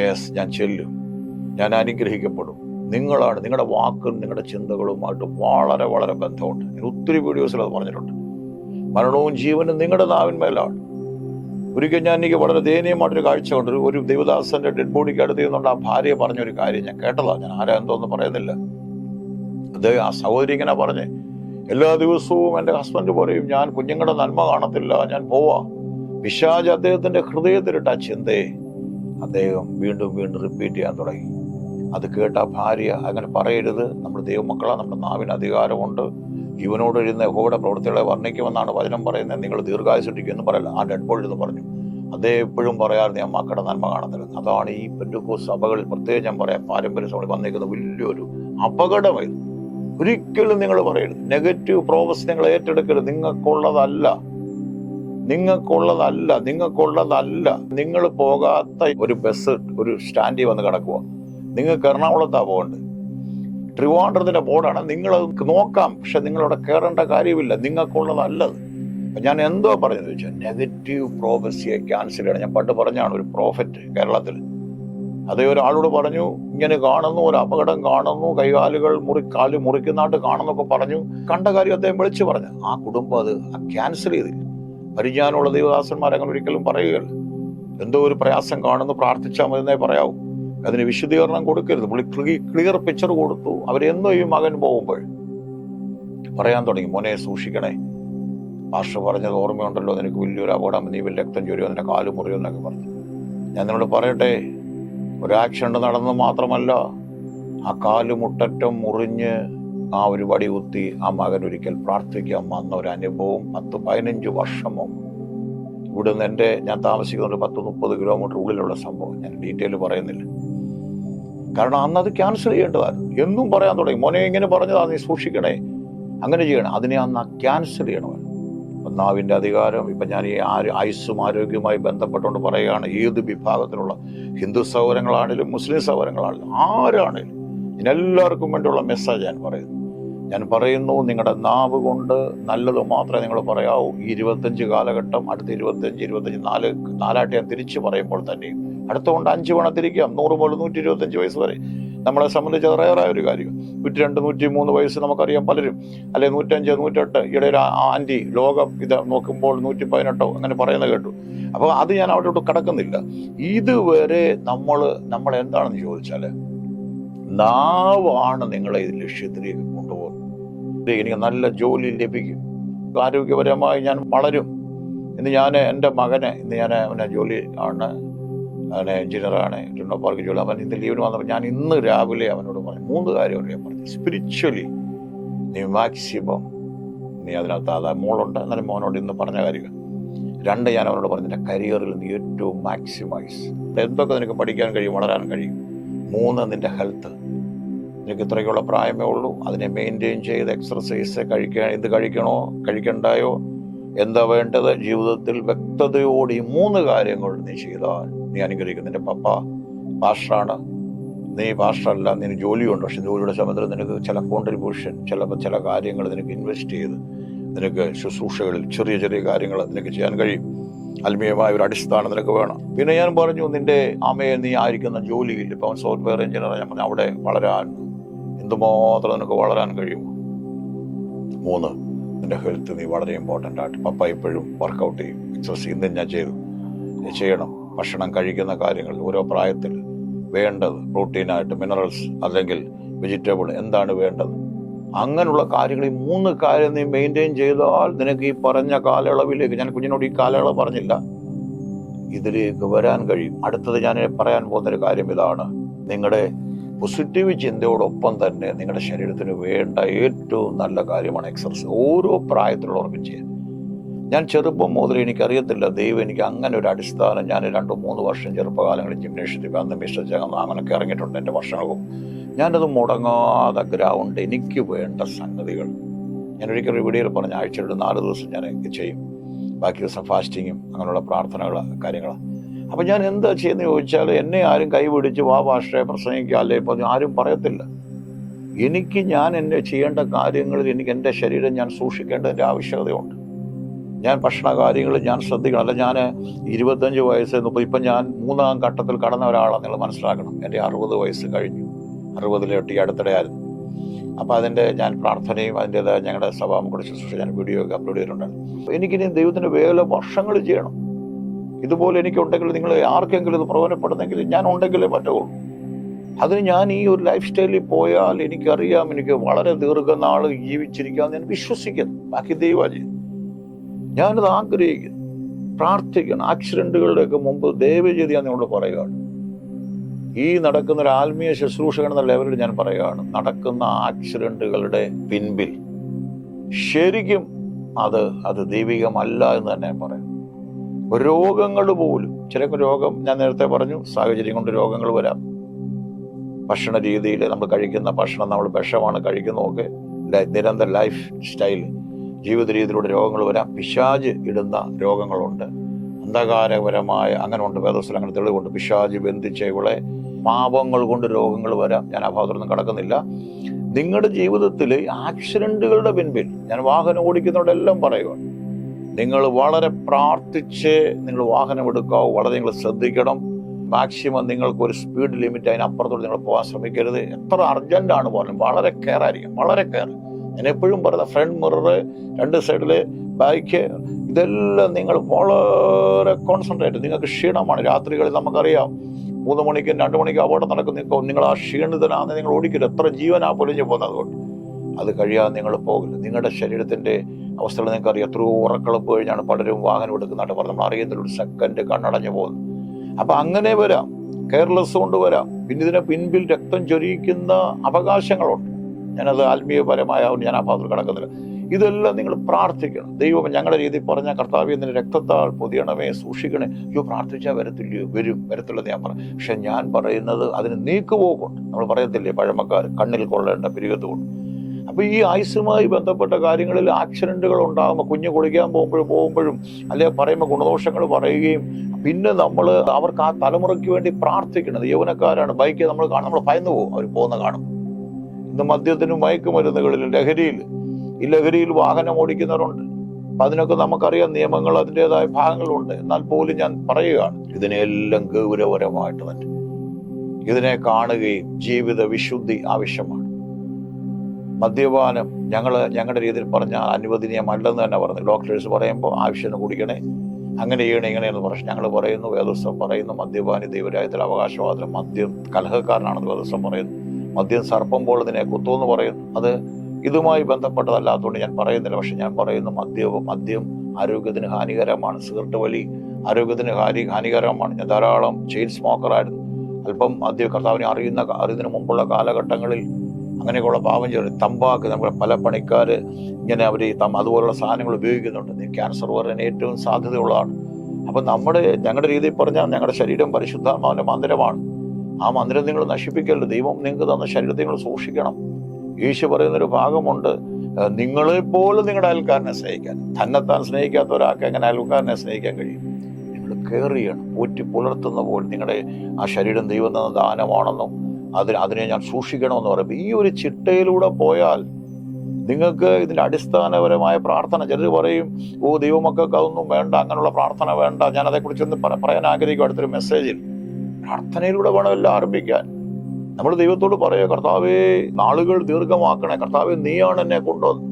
യെസ് ഞാൻ ചെല്ലും. ഞാൻ അനുഗ്രഹിക്കപ്പെടും. നിങ്ങളാണ് നിങ്ങളുടെ വാക്കും നിങ്ങളുടെ ചിന്തകളുമായിട്ട് വളരെ വളരെ ബന്ധമുണ്ട്. ഞാൻ ഒത്തിരി വീഡിയോസിൽ അത് പറഞ്ഞിട്ടുണ്ട്. മരണവും ജീവനും നിങ്ങളുടെ നാവിന്മേലാണ്. ഒരിക്കൽ ഞാൻ എനിക്ക് വളരെ ദയനീയമായിട്ടൊരു കാഴ്ച കൊണ്ട്. ഒരു- ദേവദാസന്റെ ഡെഡ് ബോഡിക്ക് അടുത്ത് നിന്നുകൊണ്ട് ആ ഭാര്യ പറഞ്ഞൊരു കാര്യം ഞാൻ കേട്ടതാണ് ഞാൻ ആരാ എന്തോന്ന് പറയുന്നില്ല. അദ്ദേഹം ആ സഹോദരി ഇങ്ങനെ പറഞ്ഞേ എല്ലാ ദിവസവും എന്റെ ഹസ്ബൻഡ് പറയും ഞാൻ കുഞ്ഞുങ്ങളുടെ നന്മ കാണത്തില്ല ഞാൻ പോവാ. പിശാജ് അദ്ദേഹത്തിന്റെ ഹൃദയത്തിലിട്ട ചിന്തയെ അദ്ദേഹം വീണ്ടും വീണ്ടും റിപ്പീറ്റ് ചെയ്യാൻ തുടങ്ങി. അത് കേട്ട ഭാര്യ അങ്ങനെ പറയരുത് നമ്മുടെ ദൈവമക്കളാണ് നമ്മുടെ നാവിന് അധികാരമുണ്ട്. ജീവനോട് എഴുന്ന യഹോവയുടെ പ്രവൃത്തികളെ വർണിക്കുമെന്നാണ് വചനം പറയുന്നത്. നിങ്ങൾ ദീർഘായുസിട്ടിക്കുമെന്ന് പറയല്ല ആ ഡെഡ് ബോഡി എന്ന് പറഞ്ഞു. അദ്ദേഹം എപ്പോഴും പറയാറുണ്ട് ഞാൻ മക്കളുടെ നന്മ കാണത്തില്ല. അതാണ് ഈ പെൻഡുക്കോ സഭകളിൽ പ്രത്യേകം ഞാൻ പറയാം പാരമ്പര്യ സഭകളിൽ വന്നിരിക്കുന്ന വലിയൊരു അപകടമായി ഒരിക്കലും നിങ്ങൾ പറയരുത്. നെഗറ്റീവ് പ്രോവസ് നിങ്ങൾ ഏറ്റെടുക്കരുത്. നിങ്ങൾക്കുള്ളതല്ല. നിങ്ങൾക്കുള്ളതല്ല. നിങ്ങൾക്കുള്ളതല്ല. നിങ്ങൾ പോകാത്ത ഒരു ബസ് ഒരു സ്റ്റാൻഡിൽ വന്ന് കിടക്കുക. നിങ്ങൾക്ക് എറണാകുളത്താ പോകേണ്ടത്. ട്രിവാൻഡ്രത്തിന്റെ ബോർഡാണ് നിങ്ങൾ നോക്കാം. പക്ഷെ നിങ്ങളവിടെ കയറേണ്ട കാര്യമില്ല. നിങ്ങൾക്കുള്ളതല്ലത്. ഞാൻ എന്തോ പറഞ്ഞെന്ന് വെച്ചാൽ നെഗറ്റീവ് പ്രോഫസിയെ ക്യാൻസൽ ചെയ്യണം. ഞാൻ പണ്ട് പറഞ്ഞാണ് ഒരു പ്രോഫറ്റ് കേരളത്തിൽ. അതേ ഒരാളോട് പറഞ്ഞു ഇങ്ങനെ കാണുന്നു ഒരു അപകടം കാണുന്നു കൈകാലുകൾ മുറി കാൽ മുറിക്കുന്നതായിട്ട് കാണുന്നൊക്കെ പറഞ്ഞു. കണ്ട കാര്യം അദ്ദേഹം വിളിച്ചു പറഞ്ഞു. ആ കുടുംബം അത് ക്യാൻസൽ ചെയ്തില്ല. പരിജ്ഞാനമുള്ള ദൈവദാസന്മാർ അങ്ങനെ ഒരിക്കലും പറയുകയല്ല. എന്തോ ഒരു പ്രയാസം കാണുന്നു പ്രാർത്ഥിച്ചാൽ മതിന്നേ പറയാവൂ. അതിന് വിശദീകരണം കൊടുക്കരുത്. പുള്ളി ക്ലിയർ പിക്ചർ കൊടുത്തു. അവരെന്നോ ഈ മകൻ പോകുമ്പോൾ പറയാൻ തുടങ്ങി മോനെ സൂക്ഷിക്കണേ. പാഷ പറഞ്ഞത് ഓർമ്മയുണ്ടല്ലോ നിനക്ക് വലിയൊരു അപകടം നീ വലിയ രക്തം ചൊരിയോ നിന്റെ കാൽ മുറിയോ എന്നൊക്കെ പറഞ്ഞു. ഞാൻ നിന്നോട് പറയട്ടെ ഒരു ആക്സിഡന്റ് നടന്നു മാത്രമല്ല ആ കാൽ മുട്ടറ്റം മുറിഞ്ഞ് ആ ഒരു വടി കുത്തി ആ മകൻ ഒരിക്കൽ പ്രാർത്ഥിക്കാൻ വന്ന ഒരു അനുഭവം പത്ത് പതിനഞ്ച് വർഷമോ. ഇവിടുന്ന് എന്റെ ഞാൻ താമസിക്കുന്ന ഒരു പത്ത് മുപ്പത് കിലോമീറ്റർ ഉള്ളിലുള്ള സംഭവം. ഞാൻ ഡീറ്റെയിൽ പറയുന്നില്ല. കാരണം അന്ന് അത് ക്യാൻസൽ ചെയ്യേണ്ടതായിരുന്നു. എന്നും പറയാൻ തുടങ്ങി. മോനെ ഇങ്ങനെ പറഞ്ഞതാ നീ സൂക്ഷിക്കണേ. അങ്ങനെ ചെയ്യണം. അതിനെ അന്ന് ക്യാൻസൽ ചെയ്യണമല്ലോ ഇപ്പം നാവിന്റെ അധികാരം. ഇപ്പം ഞാൻ ഈ ആയുസ്സും ആരോഗ്യവുമായി ബന്ധപ്പെട്ടുകൊണ്ട് പറയുകയാണ് ഏത് വിഭാഗത്തിലുള്ള ഹിന്ദു സൗകര്യങ്ങളാണെങ്കിലും മുസ്ലിം സൗകര്യങ്ങളാണെങ്കിലും ആരാണെങ്കിലും ഇതിനെല്ലാവർക്കും വേണ്ടിയുള്ള മെസ്സേജ് ഞാൻ പറയുന്നു. ഞാൻ പറയുന്നു നിങ്ങളുടെ നാവ് കൊണ്ട് നല്ലത് മാത്രമേ നിങ്ങൾ പറയാവൂ. ഈ ഇരുപത്തഞ്ച് കാലഘട്ടം അടുത്ത ഇരുപത്തഞ്ച് ഇരുപത്തഞ്ച് നാല് നാലായിട്ട് ഞാൻ തിരിച്ചു പറയുമ്പോൾ തന്നെ അടുത്ത കൊണ്ട് അഞ്ച് വേണം തിരിക്കാം. നൂറ് മുതൽ നൂറ്റി ഇരുപത്തഞ്ച് വയസ്സ് വരെ. നമ്മളെ സംബന്ധിച്ച് റയറായ ഒരു കാര്യം. നൂറ്റി രണ്ട് നൂറ്റി മൂന്ന് വയസ്സ് നമുക്കറിയാം പലരും. അല്ലെ നൂറ്റഞ്ച് നൂറ്റെട്ട് ഈയിടെ ഒരു ആന്റി ലോകം ഇത് നോക്കുമ്പോൾ നൂറ്റി പതിനെട്ടോ അങ്ങനെ പറയുന്നത് കേട്ടു. അപ്പോൾ അത് ഞാൻ അവിടോട്ട് കിടക്കുന്നില്ല. ഇതുവരെ നമ്മൾ നമ്മൾ എന്താണെന്ന് ചോദിച്ചാൽ നാവാണ് നിങ്ങളെ ഇത് ലക്ഷ്യത്തിലേക്ക് കൊണ്ടുപോകുന്നത്. എനിക്ക് നല്ല ജോലി ലഭിക്കും. ആരോഗ്യപരമായി ഞാൻ വളരും. ഇന്ന് ഞാൻ എന്റെ മകനെ ഇന്ന് ഞാൻ അവനെ ജോലി ആണ് അവനെ എഞ്ചിനീയറാണ്. ലുണ്ണോ പാർക്ക് ജോലി. അവൻ ഇന്ന് ലീവിന് വന്നപ്പോൾ ഞാൻ ഇന്ന് രാവിലെ അവനോട് പറഞ്ഞു മൂന്ന് കാര്യം ഞാൻ പറഞ്ഞു. സ്പിരിച്വലി നീ മാക്സിമം നീ അതിനകത്ത് അതാ മോളുണ്ട്. എന്നാലും മോനോട് ഇന്ന് പറഞ്ഞ കാര്യങ്ങൾ രണ്ട് ഞാൻ അവനോട് പറഞ്ഞു എന്റെ കരിയറിൽ നീ ഏറ്റവും മാക്സിമൈസ് എന്തൊക്കെ നിനക്ക് പഠിക്കാൻ കഴിയും വളരാൻ കഴിയും? മൂന്ന് നിന്റെ ഹെൽത്ത് നിനക്ക് ഇത്രയ്ക്കുള്ള പ്രായമേ ഉള്ളൂ. അതിനെ മെയിന്റെയിൻ ചെയ്ത് എക്സർസൈസ് കഴിക്കാൻ ഇത് കഴിക്കണോ കഴിക്കണ്ടായോ? എന്താ വേണ്ടത്? ജീവിതത്തിൽ വ്യക്തതയോടെ ഈ മൂന്ന് കാര്യങ്ങൾ നീ ചെയ്താൽ നീ അനുഗ്രഹിക്കും. നിന്റെ പപ്പ പാസ്റ്ററാണ് നീ പാസ്റ്ററല്ല നിന് ജോലിയുണ്ട്. പക്ഷെ ജോലിയുടെ സമയത്ത് നിനക്ക് ചില കോൺട്രിബ്യൂഷൻ ചില ചില കാര്യങ്ങൾ നിനക്ക് ഇൻവെസ്റ്റ് ചെയ്ത് നിനക്ക് ശുശ്രൂഷകളിൽ ചെറിയ ചെറിയ കാര്യങ്ങൾ നിനക്ക് ചെയ്യാൻ കഴിയും. ആത്മീയമായ ഒരു അടിസ്ഥാനം നിനക്ക് വേണം. പിന്നെ ഞാൻ പറഞ്ഞു നിന്റെ അമ്മയെ നീ ആയിരിക്കുന്ന ജോലിയിൽ ഇപ്പം സോഫ്റ്റ്വെയർ എഞ്ചിനീയർ ഞാൻ പറഞ്ഞു അവിടെ വളരാൻ എന്തുമാത്രം നിനക്ക് വളരാൻ കഴിയും മൂന്ന് നിന്റെ ഹെൽത്ത് നീ വളരെ ഇമ്പോർട്ടന്റ് ആയിട്ട്. പപ്പ എപ്പോഴും വർക്കൗട്ട് ചെയ്യും. എക്സസൈസ് ഇന്നും ഞാൻ ചെയ്തു. ചെയ്യണം. ഭക്ഷണം കഴിക്കുന്ന കാര്യങ്ങൾ ഓരോ പ്രായത്തിൽ വേണ്ടത് പ്രോട്ടീനായിട്ട് മിനറൽസ് അല്ലെങ്കിൽ വെജിറ്റബിൾ എന്താണ് വേണ്ടത്? അങ്ങനെയുള്ള കാര്യങ്ങൾ ഈ മൂന്ന് കാര്യം നീ മെയിന്റെയിൻ ചെയ്താൽ നിനക്ക് ഈ പറഞ്ഞ കാലയളവിലേക്ക് ഞാൻ കുഞ്ഞിനോട് ഈ കാലയളവ് പറഞ്ഞില്ല ഇതിലേക്ക് വരാൻ കഴിയും. അടുത്തത് ഞാൻ പറയാൻ പോകുന്നൊരു കാര്യം ഇതാണ്. നിങ്ങളുടെ പോസിറ്റീവ് ചിന്തയോടൊപ്പം തന്നെ നിങ്ങളുടെ ശരീരത്തിന് വേണ്ട ഏറ്റവും നല്ല കാര്യമാണ് എക്സർസൈസ് ഓരോ പ്രായത്തിലുള്ളവർക്കും ചെയ്യാൻ. ഞാൻ ചെറുപ്പം മുതൽ എനിക്കറിയത്തില്ല ദൈവം എനിക്ക് അങ്ങനെ ഒരു അടിസ്ഥാനം ഞാൻ രണ്ടു മൂന്ന് വർഷം ചെറുപ്പകാലങ്ങളിൽ ജിംനേഷ്യത്തിൽ അന്ന് മിസ്റ്റർ അങ്ങനെയൊക്കെ ഇറങ്ങിയിട്ടുണ്ട് എന്റെ വർഷങ്ങൾക്കും ഞാനത് മുടങ്ങാതെ ഗ്രൗണ്ട് എനിക്ക് വേണ്ട സംഗതികൾ. ഞാൻ ഒരിക്കൽ വീഡിയോയിൽ പറഞ്ഞ ആഴ്ചയുടെ നാല് ദിവസം ഞാൻ ചെയ്യും. ബാക്കി ദിവസം ഫാസ്റ്റിങ്ങും അങ്ങനെയുള്ള പ്രാർത്ഥനകൾ കാര്യങ്ങൾ. അപ്പം ഞാൻ എന്താ ചെയ്യുന്നത് ചോദിച്ചാൽ എന്നെ ആരും കൈപിടിച്ച് വാ ഭാഷയെ പ്രസംഗിക്കുക അല്ലെ ഇപ്പം ആരും പറയത്തില്ല. എനിക്ക് ഞാൻ എന്നെ ചെയ്യേണ്ട കാര്യങ്ങളിൽ എനിക്ക് എന്റെ ശരീരം ഞാൻ സൂക്ഷിക്കേണ്ടതിന്റെ ആവശ്യകതയുണ്ട്. ഞാൻ ഭക്ഷണ കാര്യങ്ങൾ ഞാൻ ശ്രദ്ധിക്കണം. അല്ല ഞാൻ ഇരുപത്തഞ്ച് വയസ്സ് മുപ്പത് ഇപ്പം ഞാൻ മൂന്നാം ഘട്ടത്തിൽ കടന്ന ഒരാളാണ് നിങ്ങൾ മനസ്സിലാക്കണം. എന്റെ അറുപത് വയസ്സ് കഴിഞ്ഞു. അറുപതിലോട്ട് ഈ അടുത്തിടെയായിരുന്നു. അപ്പോൾ അതിന്റെ ഞാൻ പ്രാർത്ഥനയും അതിന്റേതായ ഞങ്ങളുടെ സഭാമുഖയുടെ ശുശ്രൂഷ ഞാൻ വീഡിയോ ഒക്കെ അപ്ലോഡ് ചെയ്തിട്ടുണ്ടായിരുന്നു എനിക്കിനി ദൈവത്തിന്റെ വേല വർഷങ്ങൾ ചെയ്യണം. ഇതുപോലെ എനിക്കുണ്ടെങ്കിൽ നിങ്ങൾ ആർക്കെങ്കിലും ഇത് പ്രയോജനപ്പെടുന്നെങ്കിൽ ഞാൻ ഉണ്ടെങ്കിലേ പറ്റുള്ളൂ അതിന് ഞാൻ ഈ ഒരു ലൈഫ് സ്റ്റൈലിൽ പോയാൽ എനിക്കറിയാം എനിക്ക് വളരെ ദീർഘനാൾ ജീവിച്ചിരിക്കാമെന്ന് ഞാൻ വിശ്വസിക്കുന്നു. ബാക്കി ദൈവം ഞാനത് ആഗ്രഹിക്കുന്നു. പ്രാർത്ഥിക്കണം ആക്സിഡന്റുകളുടെയൊക്കെ മുമ്പ് ദയവ് ഞാൻ പറയുകയാണ്. ഈ നടക്കുന്ന ഒരു ആത്മീയ ശുശ്രൂഷകൻ എന്ന ലെവലിൽ ഞാൻ പറയുകയാണ്. നടക്കുന്ന ആക്സിഡന്റുകളുടെ പിൻപിൽ. ശരിക്കും അത് അത് ദൈവികമല്ല എന്ന് തന്നെ പറയും. രോഗങ്ങൾ പോലും ചില രോഗം ഞാൻ നേരത്തെ പറഞ്ഞു സാഹചര്യം കൊണ്ട് രോഗങ്ങൾ വരാം. ഭക്ഷണ രീതിയിൽ നമ്മൾ കഴിക്കുന്ന ഭക്ഷണം നമ്മൾ വിഷമാണ് കഴിക്കുന്നതൊക്കെ നിരന്തര ലൈഫ് സ്റ്റൈൽ ജീവിത രീതിയിലൂടെ രോഗങ്ങൾ വരാം. പിശാജ് ഇടുന്ന രോഗങ്ങളുണ്ട്. അന്ധകാരപരമായ അങ്ങനെ ഉണ്ട് വേദസ്ഥലം അങ്ങനെ തെളിവുണ്ട്. പിശാജ് ബന്ധിച്ച ഇവളെ പാപങ്ങൾ കൊണ്ട് രോഗങ്ങൾ വരാം. ഞാൻ ആ ഭാഗത്തൊന്നും കടക്കുന്നില്ല. നിങ്ങളുടെ ജീവിതത്തിൽ ആക്സിഡന്റുകളുടെ പിൻപിൽ ഞാൻ വാഹനം ഓടിക്കുന്നവരോടെല്ലാം പറയുക നിങ്ങൾ വളരെ പ്രാർത്ഥിച്ച് നിങ്ങൾ വാഹനം എടുക്കാവൂ. വളരെ നിങ്ങൾ ശ്രദ്ധിക്കണം. മാക്സിമം നിങ്ങൾക്ക് ഒരു സ്പീഡ് ലിമിറ്റ് അതിനപ്പുറത്തോട്ട് നിങ്ങൾ പോകാൻ ശ്രമിക്കരുത്. എത്ര അർജന്റാണ് പോലും വളരെ കെയർ ആയിരിക്കും. വളരെ കെയർ. ഞാൻ എപ്പോഴും പറയുന്ന ഫ്രണ്ട് മിറർ രണ്ട് സൈഡിൽ ബാക്ക് ഇതെല്ലാം നിങ്ങൾ വളരെ കോൺസെൻട്രേറ്റ് നിങ്ങൾക്ക് ക്ഷീണമാണ്. രാത്രികളിൽ നമുക്കറിയാം. മൂന്ന് മണിക്കും രണ്ട് മണിക്കും അപകടം നടക്കും. നിങ്ങൾ ആ ക്ഷീണിതനാന്ന് നിങ്ങൾ ഓടിക്കരുത്. എത്ര ജീവനാ പൊലിഞ്ഞു പോകുന്നത് കൊണ്ട് അത് കഴിയാതെ നിങ്ങൾ പോകില്ല നിങ്ങളുടെ ശരീരത്തിന്റെ അവസ്ഥകൾ നിങ്ങൾക്ക് അറിയാം എത്രയോ ഉറക്കളപ്പ് കഴിഞ്ഞാണ് പലരും വാഹനം എടുക്കുന്നതായിട്ട് പറഞ്ഞ് നമ്മൾ അറിയുന്നില്ല ഒരു സെക്കൻഡ് കണ്ണടഞ്ഞു പോകുന്നു അപ്പം അങ്ങനെ വരാം. കെയർലെസ് കൊണ്ട് വരാം. പിന്നെ ഇതിനെ പിൻപിൽ രക്തം ചൊരിയിക്കുന്ന അവകാശങ്ങളുണ്ട്. ഞാനത് ആത്മീയപരമായ ഞാൻ ആ ഭാഗത്തിൽ കിടക്കുന്നില്ല. ഇതെല്ലാം നിങ്ങൾ പ്രാർത്ഥിക്കണം. ദൈവം ഞങ്ങളുടെ രീതിയിൽ പറഞ്ഞ കർത്താവ് എന്നെ രക്തത്താൽ പൊതിയണമേ സൂക്ഷിക്കണേ. അയ്യോ പ്രാർത്ഥിച്ചാൽ വരത്തില്ലയോ? വരും വരത്തില്ലെന്ന് ഞാൻ പറഞ്ഞു പക്ഷെ ഞാൻ പറയുന്നത് അതിന് നീക്കുപോക്കുണ്ട് നമ്മൾ പറയത്തില്ലേ പഴമക്കാർ കണ്ണിൽ കൊള്ളേണ്ട പിരികത്തുകൊണ്ട്. അപ്പോൾ ഈ ആയുസുമായി ബന്ധപ്പെട്ട കാര്യങ്ങളിൽ ആക്സിഡന്റുകൾ ഉണ്ടാകുമ്പോൾ കുഞ്ഞ് കുളിക്കാൻ പോകുമ്പോഴും പോകുമ്പോഴും അല്ലെങ്കിൽ പറയുമ്പോൾ ഗുണദോഷങ്ങൾ പറയുകയും പിന്നെ നമ്മൾ അവർക്ക് ആ തലമുറയ്ക്ക് വേണ്ടി പ്രാർത്ഥിക്കണം. യൗവനക്കാരാണ് ബൈക്ക് നമ്മൾ കാണും നമ്മൾ ഭയന്നു പോകും. അവർ പോകുന്ന കാണും. ഇന്ന് മദ്യത്തിനും മയക്കുമരുന്നുകളിലും ലഹരിയിൽ ഈ ലഹരിയിൽ വാഹനം ഓടിക്കുന്നവരുണ്ട്. അതിനൊക്കെ നമുക്കറിയാം നിയമങ്ങൾ അതിന്റെതായ ഭാഗങ്ങളുണ്ട്. എന്നാൽ പോലും ഞാൻ പറയുകയാണ് ഇതിനെല്ലാം ഗൗരവപരമായിട്ട് തന്നെ ഇതിനെ കാണുകയും ജീവിത വിശുദ്ധി ആവശ്യമാണ്. മദ്യപാനം ഞങ്ങൾ ഞങ്ങളുടെ രീതിയിൽ പറഞ്ഞാൽ അനുവദനീയമല്ലെന്ന് തന്നെ പറഞ്ഞു. ഡോക്ടേഴ്സ് പറയുമ്പോൾ ആവശ്യത്തിന് കുടിക്കണേ അങ്ങനെ ചെയ്യണേ ഇങ്ങനെയെന്ന് പറഞ്ഞു. ഞങ്ങൾ പറയുന്നു വേദസ്വം പറയുന്നു മദ്യപാനി ദൈവരായത്തിൽ അവകാശവാദം മദ്യം കലഹക്കാരനാണെന്ന് വേദസ്വം പറയുന്നു. മദ്യം സർപ്പം പോലെ ഇതിനെ കുത്തുമെന്ന് പറയുന്നു. അത് ഇതുമായി ബന്ധപ്പെട്ടതല്ലാത്തതുകൊണ്ട് ഞാൻ പറയുന്നില്ല. പക്ഷെ ഞാൻ പറയുന്നു മദ്യവും മദ്യം ആരോഗ്യത്തിന് ഹാനികരമാണ്. സിഗരറ്റ് വലി ആരോഗ്യത്തിന് ഹാനി ഹാനികരമാണ്. ഞാൻ ധാരാളം ചെയിൻ സ്മോക്കറായിരുന്നു. അല്പം മദ്യ കർത്താവിനെ അറിയുന്ന അറിയുന്നതിന് മുമ്പുള്ള കാലഘട്ടങ്ങളിൽ അങ്ങനെയൊക്കെയുള്ള പാവം ചെയ്തു. തമ്പാക്ക് നമ്മുടെ പല പണിക്കാർ ഇങ്ങനെ അവർ അതുപോലുള്ള സാധനങ്ങൾ ഉപയോഗിക്കുന്നുണ്ട്. ക്യാൻസർ വരാൻ ഏറ്റവും സാധ്യതയുള്ളതാണ്. അപ്പം നമ്മുടെ ഞങ്ങളുടെ രീതിയിൽ പറഞ്ഞാൽ ഞങ്ങളുടെ ശരീരം പരിശുദ്ധാത്മാവിന്റെ മന്ദിരമാണ്. ആ മന്ദിരം നിങ്ങൾ നശിപ്പിക്കരുത്. ദൈവം നിങ്ങൾക്ക് തന്ന ശരീരത്തെ നിങ്ങൾ സൂക്ഷിക്കണം. യേശു പറയുന്നൊരു ഭാഗമുണ്ട്. ഏഹ് നിങ്ങളെ പോലും നിങ്ങളുടെ അയൽക്കാരനെ സ്നേഹിക്കാൻ തന്നെത്താൻ സ്നേഹിക്കാത്ത ഒരാൾക്ക് എങ്ങനെ അയൽക്കാരനെ സ്നേഹിക്കാൻ കഴിയും? നിങ്ങൾ കെയർ ചെയ്യണം പോറ്റി പുലർത്തുന്ന പോലെ നിങ്ങളുടെ ആ ശരീരം ദൈവം തന്ന ദാനമാണെന്നും അതിന് അതിനെ ഞാൻ സൂക്ഷിക്കണമെന്ന് പറയുമ്പോൾ ഈ ഒരു ചിട്ടയിലൂടെ പോയാൽ നിങ്ങൾക്ക് ഇതിന്റെ അടിസ്ഥാനപരമായ പ്രാർത്ഥന ചിലർ പറയും ഓ ദൈവമക്കൾക്ക് അതൊന്നും വേണ്ട അങ്ങനെയുള്ള പ്രാർത്ഥന വേണ്ട. ഞാൻ അതേക്കുറിച്ചൊന്ന് പറയാൻ ആഗ്രഹിക്കും അടുത്തൊരു മെസ്സേജിൽ പ്രാർത്ഥനയിലൂടെ വേണം എല്ലാം ആരംഭിക്കാൻ. നമ്മൾ ദൈവത്തോട് പറയുക കർത്താവേ നാളുകൾ ദീർഘമാക്കണേ. കർത്താവേ നീയാണ് എന്നെ കൊണ്ടുവന്നത്.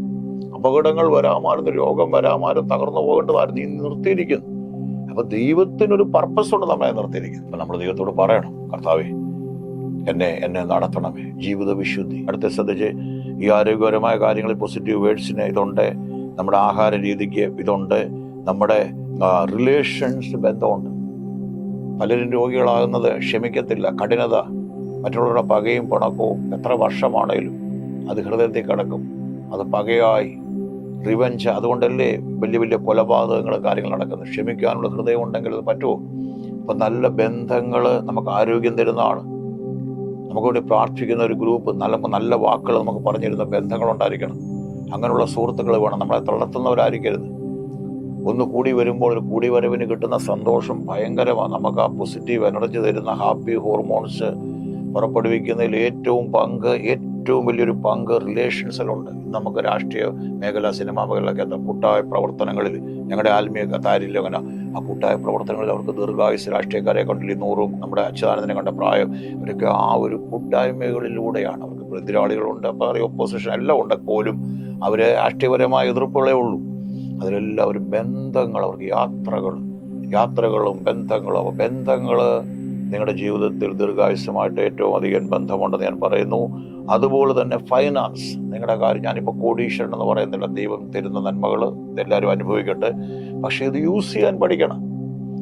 അപകടങ്ങൾ വരാമായിരുന്നു രോഗം വരാമായിരുന്നു തകർന്നു പോകേണ്ടതായിരുന്നു. നീ നിർത്തിയിരിക്കുന്നു. അപ്പൊ ദൈവത്തിനൊരു പർപ്പസ് ഉണ്ട് നമ്മളെ നിർത്തിയിരിക്കുന്നത്. അപ്പൊ നമ്മൾ ദൈവത്തോട് പറയണം കർത്താവേ എന്നെ എന്നെ നടത്തണമേ. ജീവിത വിശുദ്ധി. അടുത്ത ശ്രദ്ധിച്ച് ഈ ആരോഗ്യപരമായ കാര്യങ്ങളിൽ പോസിറ്റീവ് വേർഡ്സിന് ഇതുണ്ട്. നമ്മുടെ ആഹാര രീതിക്ക് ഇതുണ്ട്. നമ്മുടെ റിലേഷൻസ് ബന്ധമുണ്ട്. പലരും രോഗികളാകുന്നത് ക്ഷമിക്കത്തില്ല കഠിനത മറ്റുള്ളവരുടെ പകയും പിണക്കവും എത്ര വർഷമാണേലും അത് ഹൃദയത്തിൽ കിടക്കും. അത് പകയായി. റിവഞ്ച് അതുകൊണ്ടല്ലേ വലിയ വലിയ കൊലപാതകങ്ങൾ കാര്യങ്ങൾ നടക്കുന്നത്. ക്ഷമിക്കാനുള്ള ഹൃദയം ഉണ്ടെങ്കിൽ അത് പറ്റുമോ? അപ്പൊ നല്ല ബന്ധങ്ങൾ നമുക്ക് ആരോഗ്യം തരുന്നതാണ്. നമുക്ക് വേണ്ടി പ്രാർത്ഥിക്കുന്ന ഒരു ഗ്രൂപ്പ് നല്ല നല്ല വാക്കുകൾ നമുക്ക് പറഞ്ഞിരുന്ന ബന്ധങ്ങൾ ഉണ്ടായിരിക്കണം. അങ്ങനെയുള്ള സുഹൃത്തുക്കൾ വേണം. നമ്മളെ തളർത്തുന്നവരായിരിക്കരുത്. ഒന്ന് കൂടി വരുമ്പോൾ ഒരു കൂടി വരവിന് കിട്ടുന്ന സന്തോഷം ഭയങ്കരമാണ് നമുക്ക് ആ പോസിറ്റീവ് എനർജി തരുന്ന ഹാപ്പി ഹോർമോൺസ് പുറപ്പെടുവിക്കുന്നതിൽ ഏറ്റവും പങ്ക് ഏറ്റവും വലിയൊരു പങ്ക് റിലേഷൻസിലുണ്ട് നമുക്ക് രാഷ്ട്രീയ മേഖല സിനിമാ മേഖലയൊക്കെ എന്താ കൂട്ടായ പ്രവർത്തനങ്ങളിൽ ഞങ്ങളുടെ ആത്മീയ താരില്ല അങ്ങനെ ആ കൂട്ടായ പ്രവർത്തനങ്ങളിൽ അവർക്ക് ദീർഘായുസ് രാഷ്ട്രീയക്കാരെ കണ്ടില്ല നൂറും നമ്മുടെ അച്യുതാനന്ദനെ കണ്ട പ്രായം അവരൊക്കെ ആ ഒരു കൂട്ടായ്മകളിലൂടെയാണ് അവർക്ക് എതിരാളികളുണ്ട്. അപ്പോൾ ഓപ്പോസിഷൻ എല്ലാം ഉണ്ട്. പോലും അവർ രാഷ്ട്രീയപരമായ എതിർപ്പുകളേ ഉള്ളൂ. അതിലെല്ലാം ഒരു ബന്ധങ്ങൾ അവർക്ക് യാത്രകൾ യാത്രകളും ബന്ധങ്ങളും. അപ്പോൾ ബന്ധങ്ങൾ നിങ്ങളുടെ ജീവിതത്തിൽ ദീർഘായുസമായിട്ട് ഏറ്റവും അധികം ബന്ധമുണ്ടെന്ന് ഞാൻ പറയുന്നു. അതുപോലെ തന്നെ ഫൈനാൻസ് നിങ്ങളുടെ കാര്യം ഞാനിപ്പോൾ കോടീശ്വരൻ എന്ന് പറയുന്നില്ല. ദൈവം തരുന്ന നന്മകൾ ഇതെല്ലാവരും അനുഭവിക്കട്ടെ. പക്ഷേ ഇത് യൂസ് ചെയ്യാൻ പഠിക്കണം.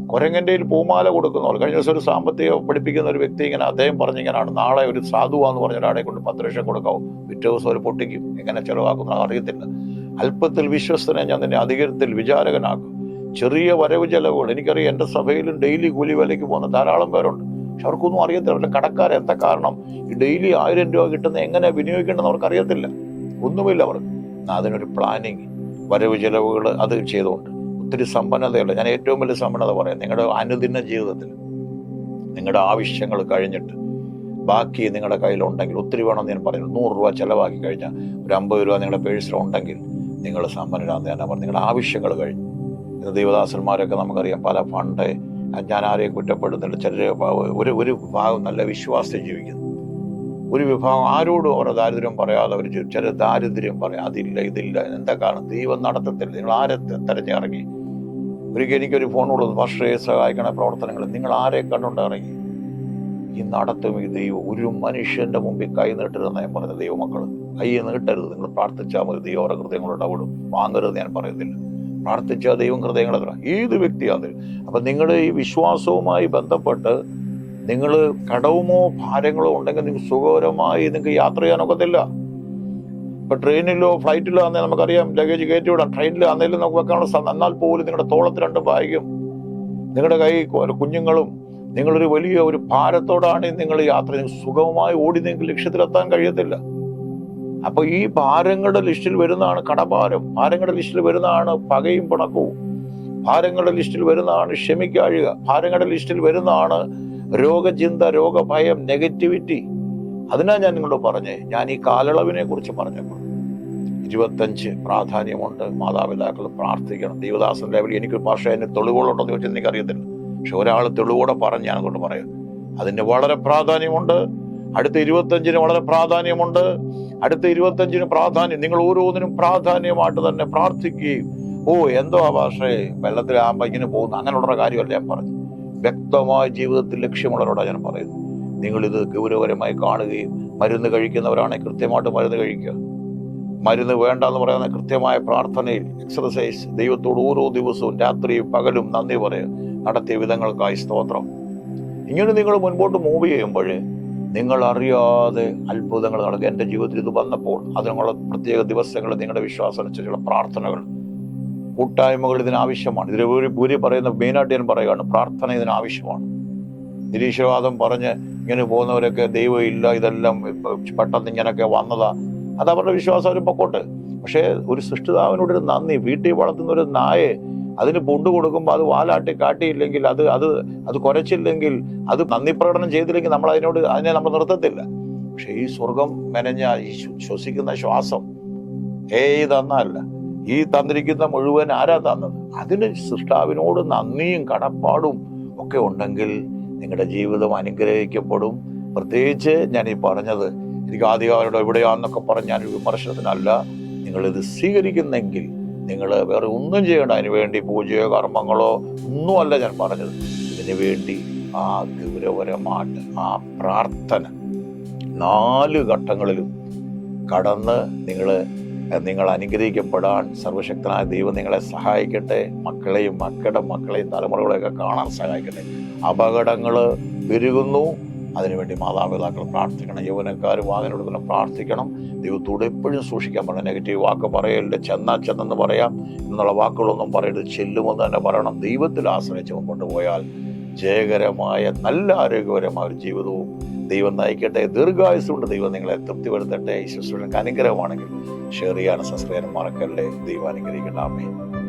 കുരങ്ങന്റെ പൂമാല കൊടുക്കുന്നവർ കഴിഞ്ഞ ദിവസം ഒരു സാമ്പത്തിക പഠിപ്പിക്കുന്ന ഒരു വ്യക്തി ഇങ്ങനെ അദ്ദേഹം പറഞ്ഞിങ്ങനെയാണ് നാളെ ഒരു സാധുവാന്ന് പറഞ്ഞ ഒരാളെ കൊണ്ട് പത്ത് ലക്ഷം കൊടുക്കാവും. പിറ്റേ ദിവസം ഒരു പൊട്ടിക്കും. എങ്ങനെ ചിലവാക്കുന്ന അറിയത്തില്ല. അല്പത്തിൽ വിശ്വസ്തനെ ഞാൻ നിന്നെ അധികാരത്തിൽ വിചാരകനാക്കും. ചെറിയ വരവ് ചെലവുകൾ. എനിക്കറിയാം എന്റെ സഭയിലും ഡെയിലി കൂലി വിലയ്ക്ക് പോകുന്ന ധാരാളം പേരുണ്ട്. പക്ഷെ അവർക്കൊന്നും അറിയത്തില്ല. അവരുടെ കടക്കാർ എന്താ കാരണം? ഈ ഡെയിലി ആയിരം രൂപ കിട്ടുന്ന എങ്ങനെ വിനിയോഗിക്കേണ്ടെന്ന് അവർക്ക് അറിയത്തില്ല. ഒന്നുമില്ല അവർക്ക്. അതിനൊരു പ്ലാനിങ് വരവ് ചെലവുകൾ അത് ചെയ്തുകൊണ്ട്. ഒത്തിരി സമ്പന്നതയുള്ള ഞാൻ ഏറ്റവും വലിയ സമ്പന്നത പറയാം നിങ്ങളുടെ അനുദിന ജീവിതത്തിൽ. നിങ്ങളുടെ ആവശ്യങ്ങൾ കഴിഞ്ഞിട്ട്. ബാക്കി നിങ്ങളുടെ കയ്യിലുണ്ടെങ്കിൽ ഒത്തിരി വേണമെന്ന് ഞാൻ പറയുന്നു. നൂറ് രൂപ ചിലവാക്കി കഴിഞ്ഞാൽ ഒരു അമ്പത് രൂപ നിങ്ങളുടെ പേഴ്സിലുണ്ടെങ്കിൽ നിങ്ങൾ സമ്പന്നരാന്ന് ഞാൻ പറഞ്ഞു നിങ്ങളുടെ ആവശ്യങ്ങൾ കഴിഞ്ഞു. ഇന്ന് ദൈവദാസന്മാരൊക്കെ നമുക്കറിയാം പല ഫണ്ട് ഞാൻ ആരെയും കുറ്റപ്പെടുന്നില്ല ചിലർ ഒരു ഒരു വിഭാഗം നല്ല വിശ്വാസത്തിൽ ജീവിക്കുന്നു. ഒരു വിഭാഗം ആരോടും അവരുടെ ദാരിദ്ര്യം പറയാതെ അവർ ചില ദാരിദ്ര്യം പറയാം അതില്ല ഇതില്ല എന്താ കാരണം? ദൈവം നടത്തത്തില്ല. നിങ്ങൾ ആരെ തെരഞ്ഞിറങ്ങി? ഒരിക്കൽ എനിക്കൊരു ഫോൺ കൊടുത്തു വർഷയെ സഹായിക്കണ പ്രവർത്തനങ്ങൾ. നിങ്ങൾ ആരെ കണ്ടുകൊണ്ട് ഇറങ്ങി. ഈ നടത്തും ഈ ദൈവം ഒരു മനുഷ്യന്റെ മുമ്പിൽ കൈ നീട്ടരുതെന്ന് ഞാൻ പറഞ്ഞ ദൈവമക്കൾ കൈ നീട്ടരുത്. നിങ്ങൾ പ്രാർത്ഥിച്ചാൽ മതി. ദൈവം അവരുടെ ഹൃദയങ്ങളോട് വാങ്ങരുത് ഞാൻ പറയുന്നില്ല. പ്രാർത്ഥിച്ചാൽ ദൈവം ഹൃദയങ്ങളെ തരാം. ഏത് വ്യക്തിയാണ് അപ്പൊ നിങ്ങൾ ഈ വിശ്വാസവുമായി ബന്ധപ്പെട്ട് നിങ്ങൾ കടവുമോ ഭാരങ്ങളോ ഉണ്ടെങ്കിൽ നിങ്ങൾക്ക് സുഖകരമായി നിങ്ങൾക്ക് യാത്ര ചെയ്യാനൊക്കത്തില്ല ഇപ്പൊ ട്രെയിനിലോ ഫ്ലൈറ്റിലോ ആണെങ്കിൽ നമുക്കറിയാം. ലഗേജ് കയറ്റി വിടാം. ട്രെയിനിൽ ആണെങ്കിലും നമുക്ക് വെക്കാനുള്ള എന്നാൽ പോലും നിങ്ങളുടെ തോളത്ത് രണ്ട് ബാഗും നിങ്ങളുടെ കു- കുഞ്ഞുങ്ങളും നിങ്ങളൊരു വലിയ ഒരു ഭാരത്തോടാണ് നിങ്ങൾ യാത്ര. സുഗമമായി ഓടി നിങ്ങൾക്ക് ലക്ഷ്യത്തിലെത്താൻ കഴിയത്തില്ല. അപ്പൊ ഈ ഭാരങ്ങളുടെ ലിസ്റ്റിൽ വരുന്നതാണ് കടഭാരം. ഭാരങ്ങളുടെ ലിസ്റ്റിൽ വരുന്നതാണ് പകയും പിണക്കവും. ഭാരങ്ങളുടെ ലിസ്റ്റിൽ വരുന്നതാണ് ക്ഷമിക്കാഴുക. ഭാരങ്ങളുടെ ലിസ്റ്റിൽ വരുന്നതാണ് രോഗചിന്ത രോഗഭയം നെഗറ്റിവിറ്റി. അതിനാ ഞാൻ നിങ്ങളോട് പറഞ്ഞേ. ഞാൻ ഈ കാലയളവിനെ കുറിച്ച് പറഞ്ഞപ്പോൾ ഇരുപത്തഞ്ച് പ്രാധാന്യമുണ്ട്. മാതാപിതാക്കൾ പ്രാർത്ഥിക്കണം. ലെവലിൽ എനിക്ക് പക്ഷേ അതിന് തെളിവുകളുണ്ടോ എന്ന് ചോദിച്ചാൽ എനിക്കറിയത്തില്ല. പക്ഷെ ഒരാൾ തെളിവോടെ പറഞ്ഞ് ഞാൻ കൊണ്ട് പറയാം. അതിന് വളരെ പ്രാധാന്യമുണ്ട്. അടുത്ത ഇരുപത്തഞ്ചിന് വളരെ പ്രാധാന്യമുണ്ട്. അടുത്ത ഇരുപത്തഞ്ചിന് പ്രാധാന്യം നിങ്ങൾ ഓരോന്നിനും പ്രാധാന്യമായിട്ട് തന്നെ പ്രാർത്ഥിക്കുകയും ഓ എന്തോ ആ ഭാഷേ വെള്ളത്തിൽ ഇങ്ങനെ പോകുന്നു അങ്ങനെയുള്ള കാര്യമല്ല ഞാൻ പറഞ്ഞു വ്യക്തമായ ജീവിതത്തിൽ ലക്ഷ്യമുള്ളവരോടാണ് ഞാൻ പറയുന്നത്. നിങ്ങളിത് ഗൗരവകരമായി കാണുകയും മരുന്ന് കഴിക്കുന്നവരാണെങ്കിൽ കൃത്യമായിട്ട് മരുന്ന് കഴിക്കുക. മരുന്ന് വേണ്ട എന്ന് പറയുന്ന കൃത്യമായ പ്രാർത്ഥനയിൽ എക്സർസൈസ് ദൈവത്തോട് ഓരോ ദിവസവും രാത്രിയും പകലും നന്ദി പറയുക. നടത്തിയ വിധങ്ങൾക്കായി സ്തോത്രം. ഇങ്ങനെ നിങ്ങൾ മുൻപോട്ട് മൂവ് ചെയ്യുമ്പോൾ നിങ്ങൾ അറിയാതെ അത്ഭുതങ്ങൾ നടക്കുക. എന്റെ ജീവിതത്തിൽ ഇത് വന്നപ്പോൾ അതിനുള്ള പ്രത്യേക ദിവസങ്ങൾ നിങ്ങളുടെ വിശ്വാസം അനുസരിച്ചുള്ള പ്രാർത്ഥനകൾ കൂട്ടായ്മകൾ ഇതിനാവശ്യമാണ് ഇതിൽ ഒരു ഭൂരി പറയുന്ന മെയിനായിട്ട് ഞാൻ പറയുകയാണ് പ്രാർത്ഥന ഇതിനാവശ്യമാണ് നിരീശ്വരവാദം പറഞ്ഞ് ഇങ്ങനെ പോകുന്നവരൊക്കെ ദൈവം ഇല്ല ഇതെല്ലാം പെട്ടെന്ന് ഇങ്ങനെയൊക്കെ വന്നതാ. അത് അവരുടെ വിശ്വാസം അവർ പൊക്കോട്ട്. പക്ഷേ ഒരു സൃഷ്ടിതാവിനോട് ഒരു നന്ദി വീട്ടിൽ വളർത്തുന്ന ഒരു നായെ അതിന് പുണ്ട് കൊടുക്കുമ്പോൾ അത് വാലാട്ടി കാട്ടിയില്ലെങ്കിൽ അത് അത് അത് കുറച്ചില്ലെങ്കിൽ അത് നന്ദി പ്രകടനം ചെയ്തില്ലെങ്കിൽ നമ്മൾ അതിനോട് അതിനെ നമ്മൾ നിർത്തത്തില്ല. പക്ഷെ ഈ സ്വർഗം മെനഞ്ഞ ഈ ശ്വ- ശ്വസിക്കുന്ന ശ്വാസം ഏ തന്നല്ല ഈ തന്നിരിക്കുന്ന മുഴുവൻ ആരാ തന്നത്? അതിന് സൃഷ്ടാവിനോട് നന്ദിയും കടപ്പാടും ഒക്കെ ഉണ്ടെങ്കിൽ നിങ്ങളുടെ ജീവിതം അനുഗ്രഹിക്കപ്പെടും. പ്രത്യേകിച്ച് ഞാൻ ഈ പറഞ്ഞത് എനിക്ക് ആദ്യകാലം എവിടെയാണെന്നൊക്കെ പറഞ്ഞ് ഞാനൊരു വിമർശനത്തിനല്ല. നിങ്ങളിത് സ്വീകരിക്കുന്നെങ്കിൽ നിങ്ങൾ വേറെ ഒന്നും ചെയ്യേണ്ട. അതിന് വേണ്ടി പൂജയോ കർമ്മങ്ങളോ ഒന്നുമല്ല ഞാൻ പറഞ്ഞത്. ഇതിനു വേണ്ടി ആ ഗൗരവരമായിട്ട് ആ പ്രാർത്ഥന നാല് ഘട്ടങ്ങളിലും കടന്ന് നിങ്ങൾ നിങ്ങൾ അനുഗ്രഹിക്കപ്പെടാൻ സർവശക്തനായ ദൈവം നിങ്ങളെ സഹായിക്കട്ടെ. മക്കളെയും മക്കളുടെ മക്കളെയും തലമുറകളെയൊക്കെ കാണാൻ സഹായിക്കട്ടെ. അപകടങ്ങൾ പെരുകുന്നു. അതിനുവേണ്ടി മാതാപിതാക്കൾ പ്രാർത്ഥിക്കണം യൗവനക്കാർ വാഹനം പ്രാർത്ഥിക്കണം. ദൈവത്തോട് എപ്പോഴും സൂക്ഷിക്കാൻ പറയണം നെഗറ്റീവ് വാക്ക് പറയരുത്. ചെന്നാ ചെന്നെന്ന് പറയാം. എന്നുള്ള വാക്കുകളൊന്നും പറയരുത്. ചെല്ലുമെന്ന് തന്നെ പറയണം. ദൈവത്തിൽ ആശ്രയിച്ച് മുമ്പോട്ട് പോയാൽ ജയകരമായ നല്ല ആരോഗ്യപരമായ ഒരു ജീവിതവും ദൈവം നയിക്കട്ടെ. ദീർഘായുസുകൊണ്ട് ദൈവം നിങ്ങളെ തൃപ്തി വരുത്തട്ടെ ഈ അനുഗ്രഹമാണെങ്കിൽ ഷെയർ ചെയ്യാനും മറക്കല്ലേ. ദൈവം അനുഗ്രഹിക്കട്ടെ. ആമേൻ.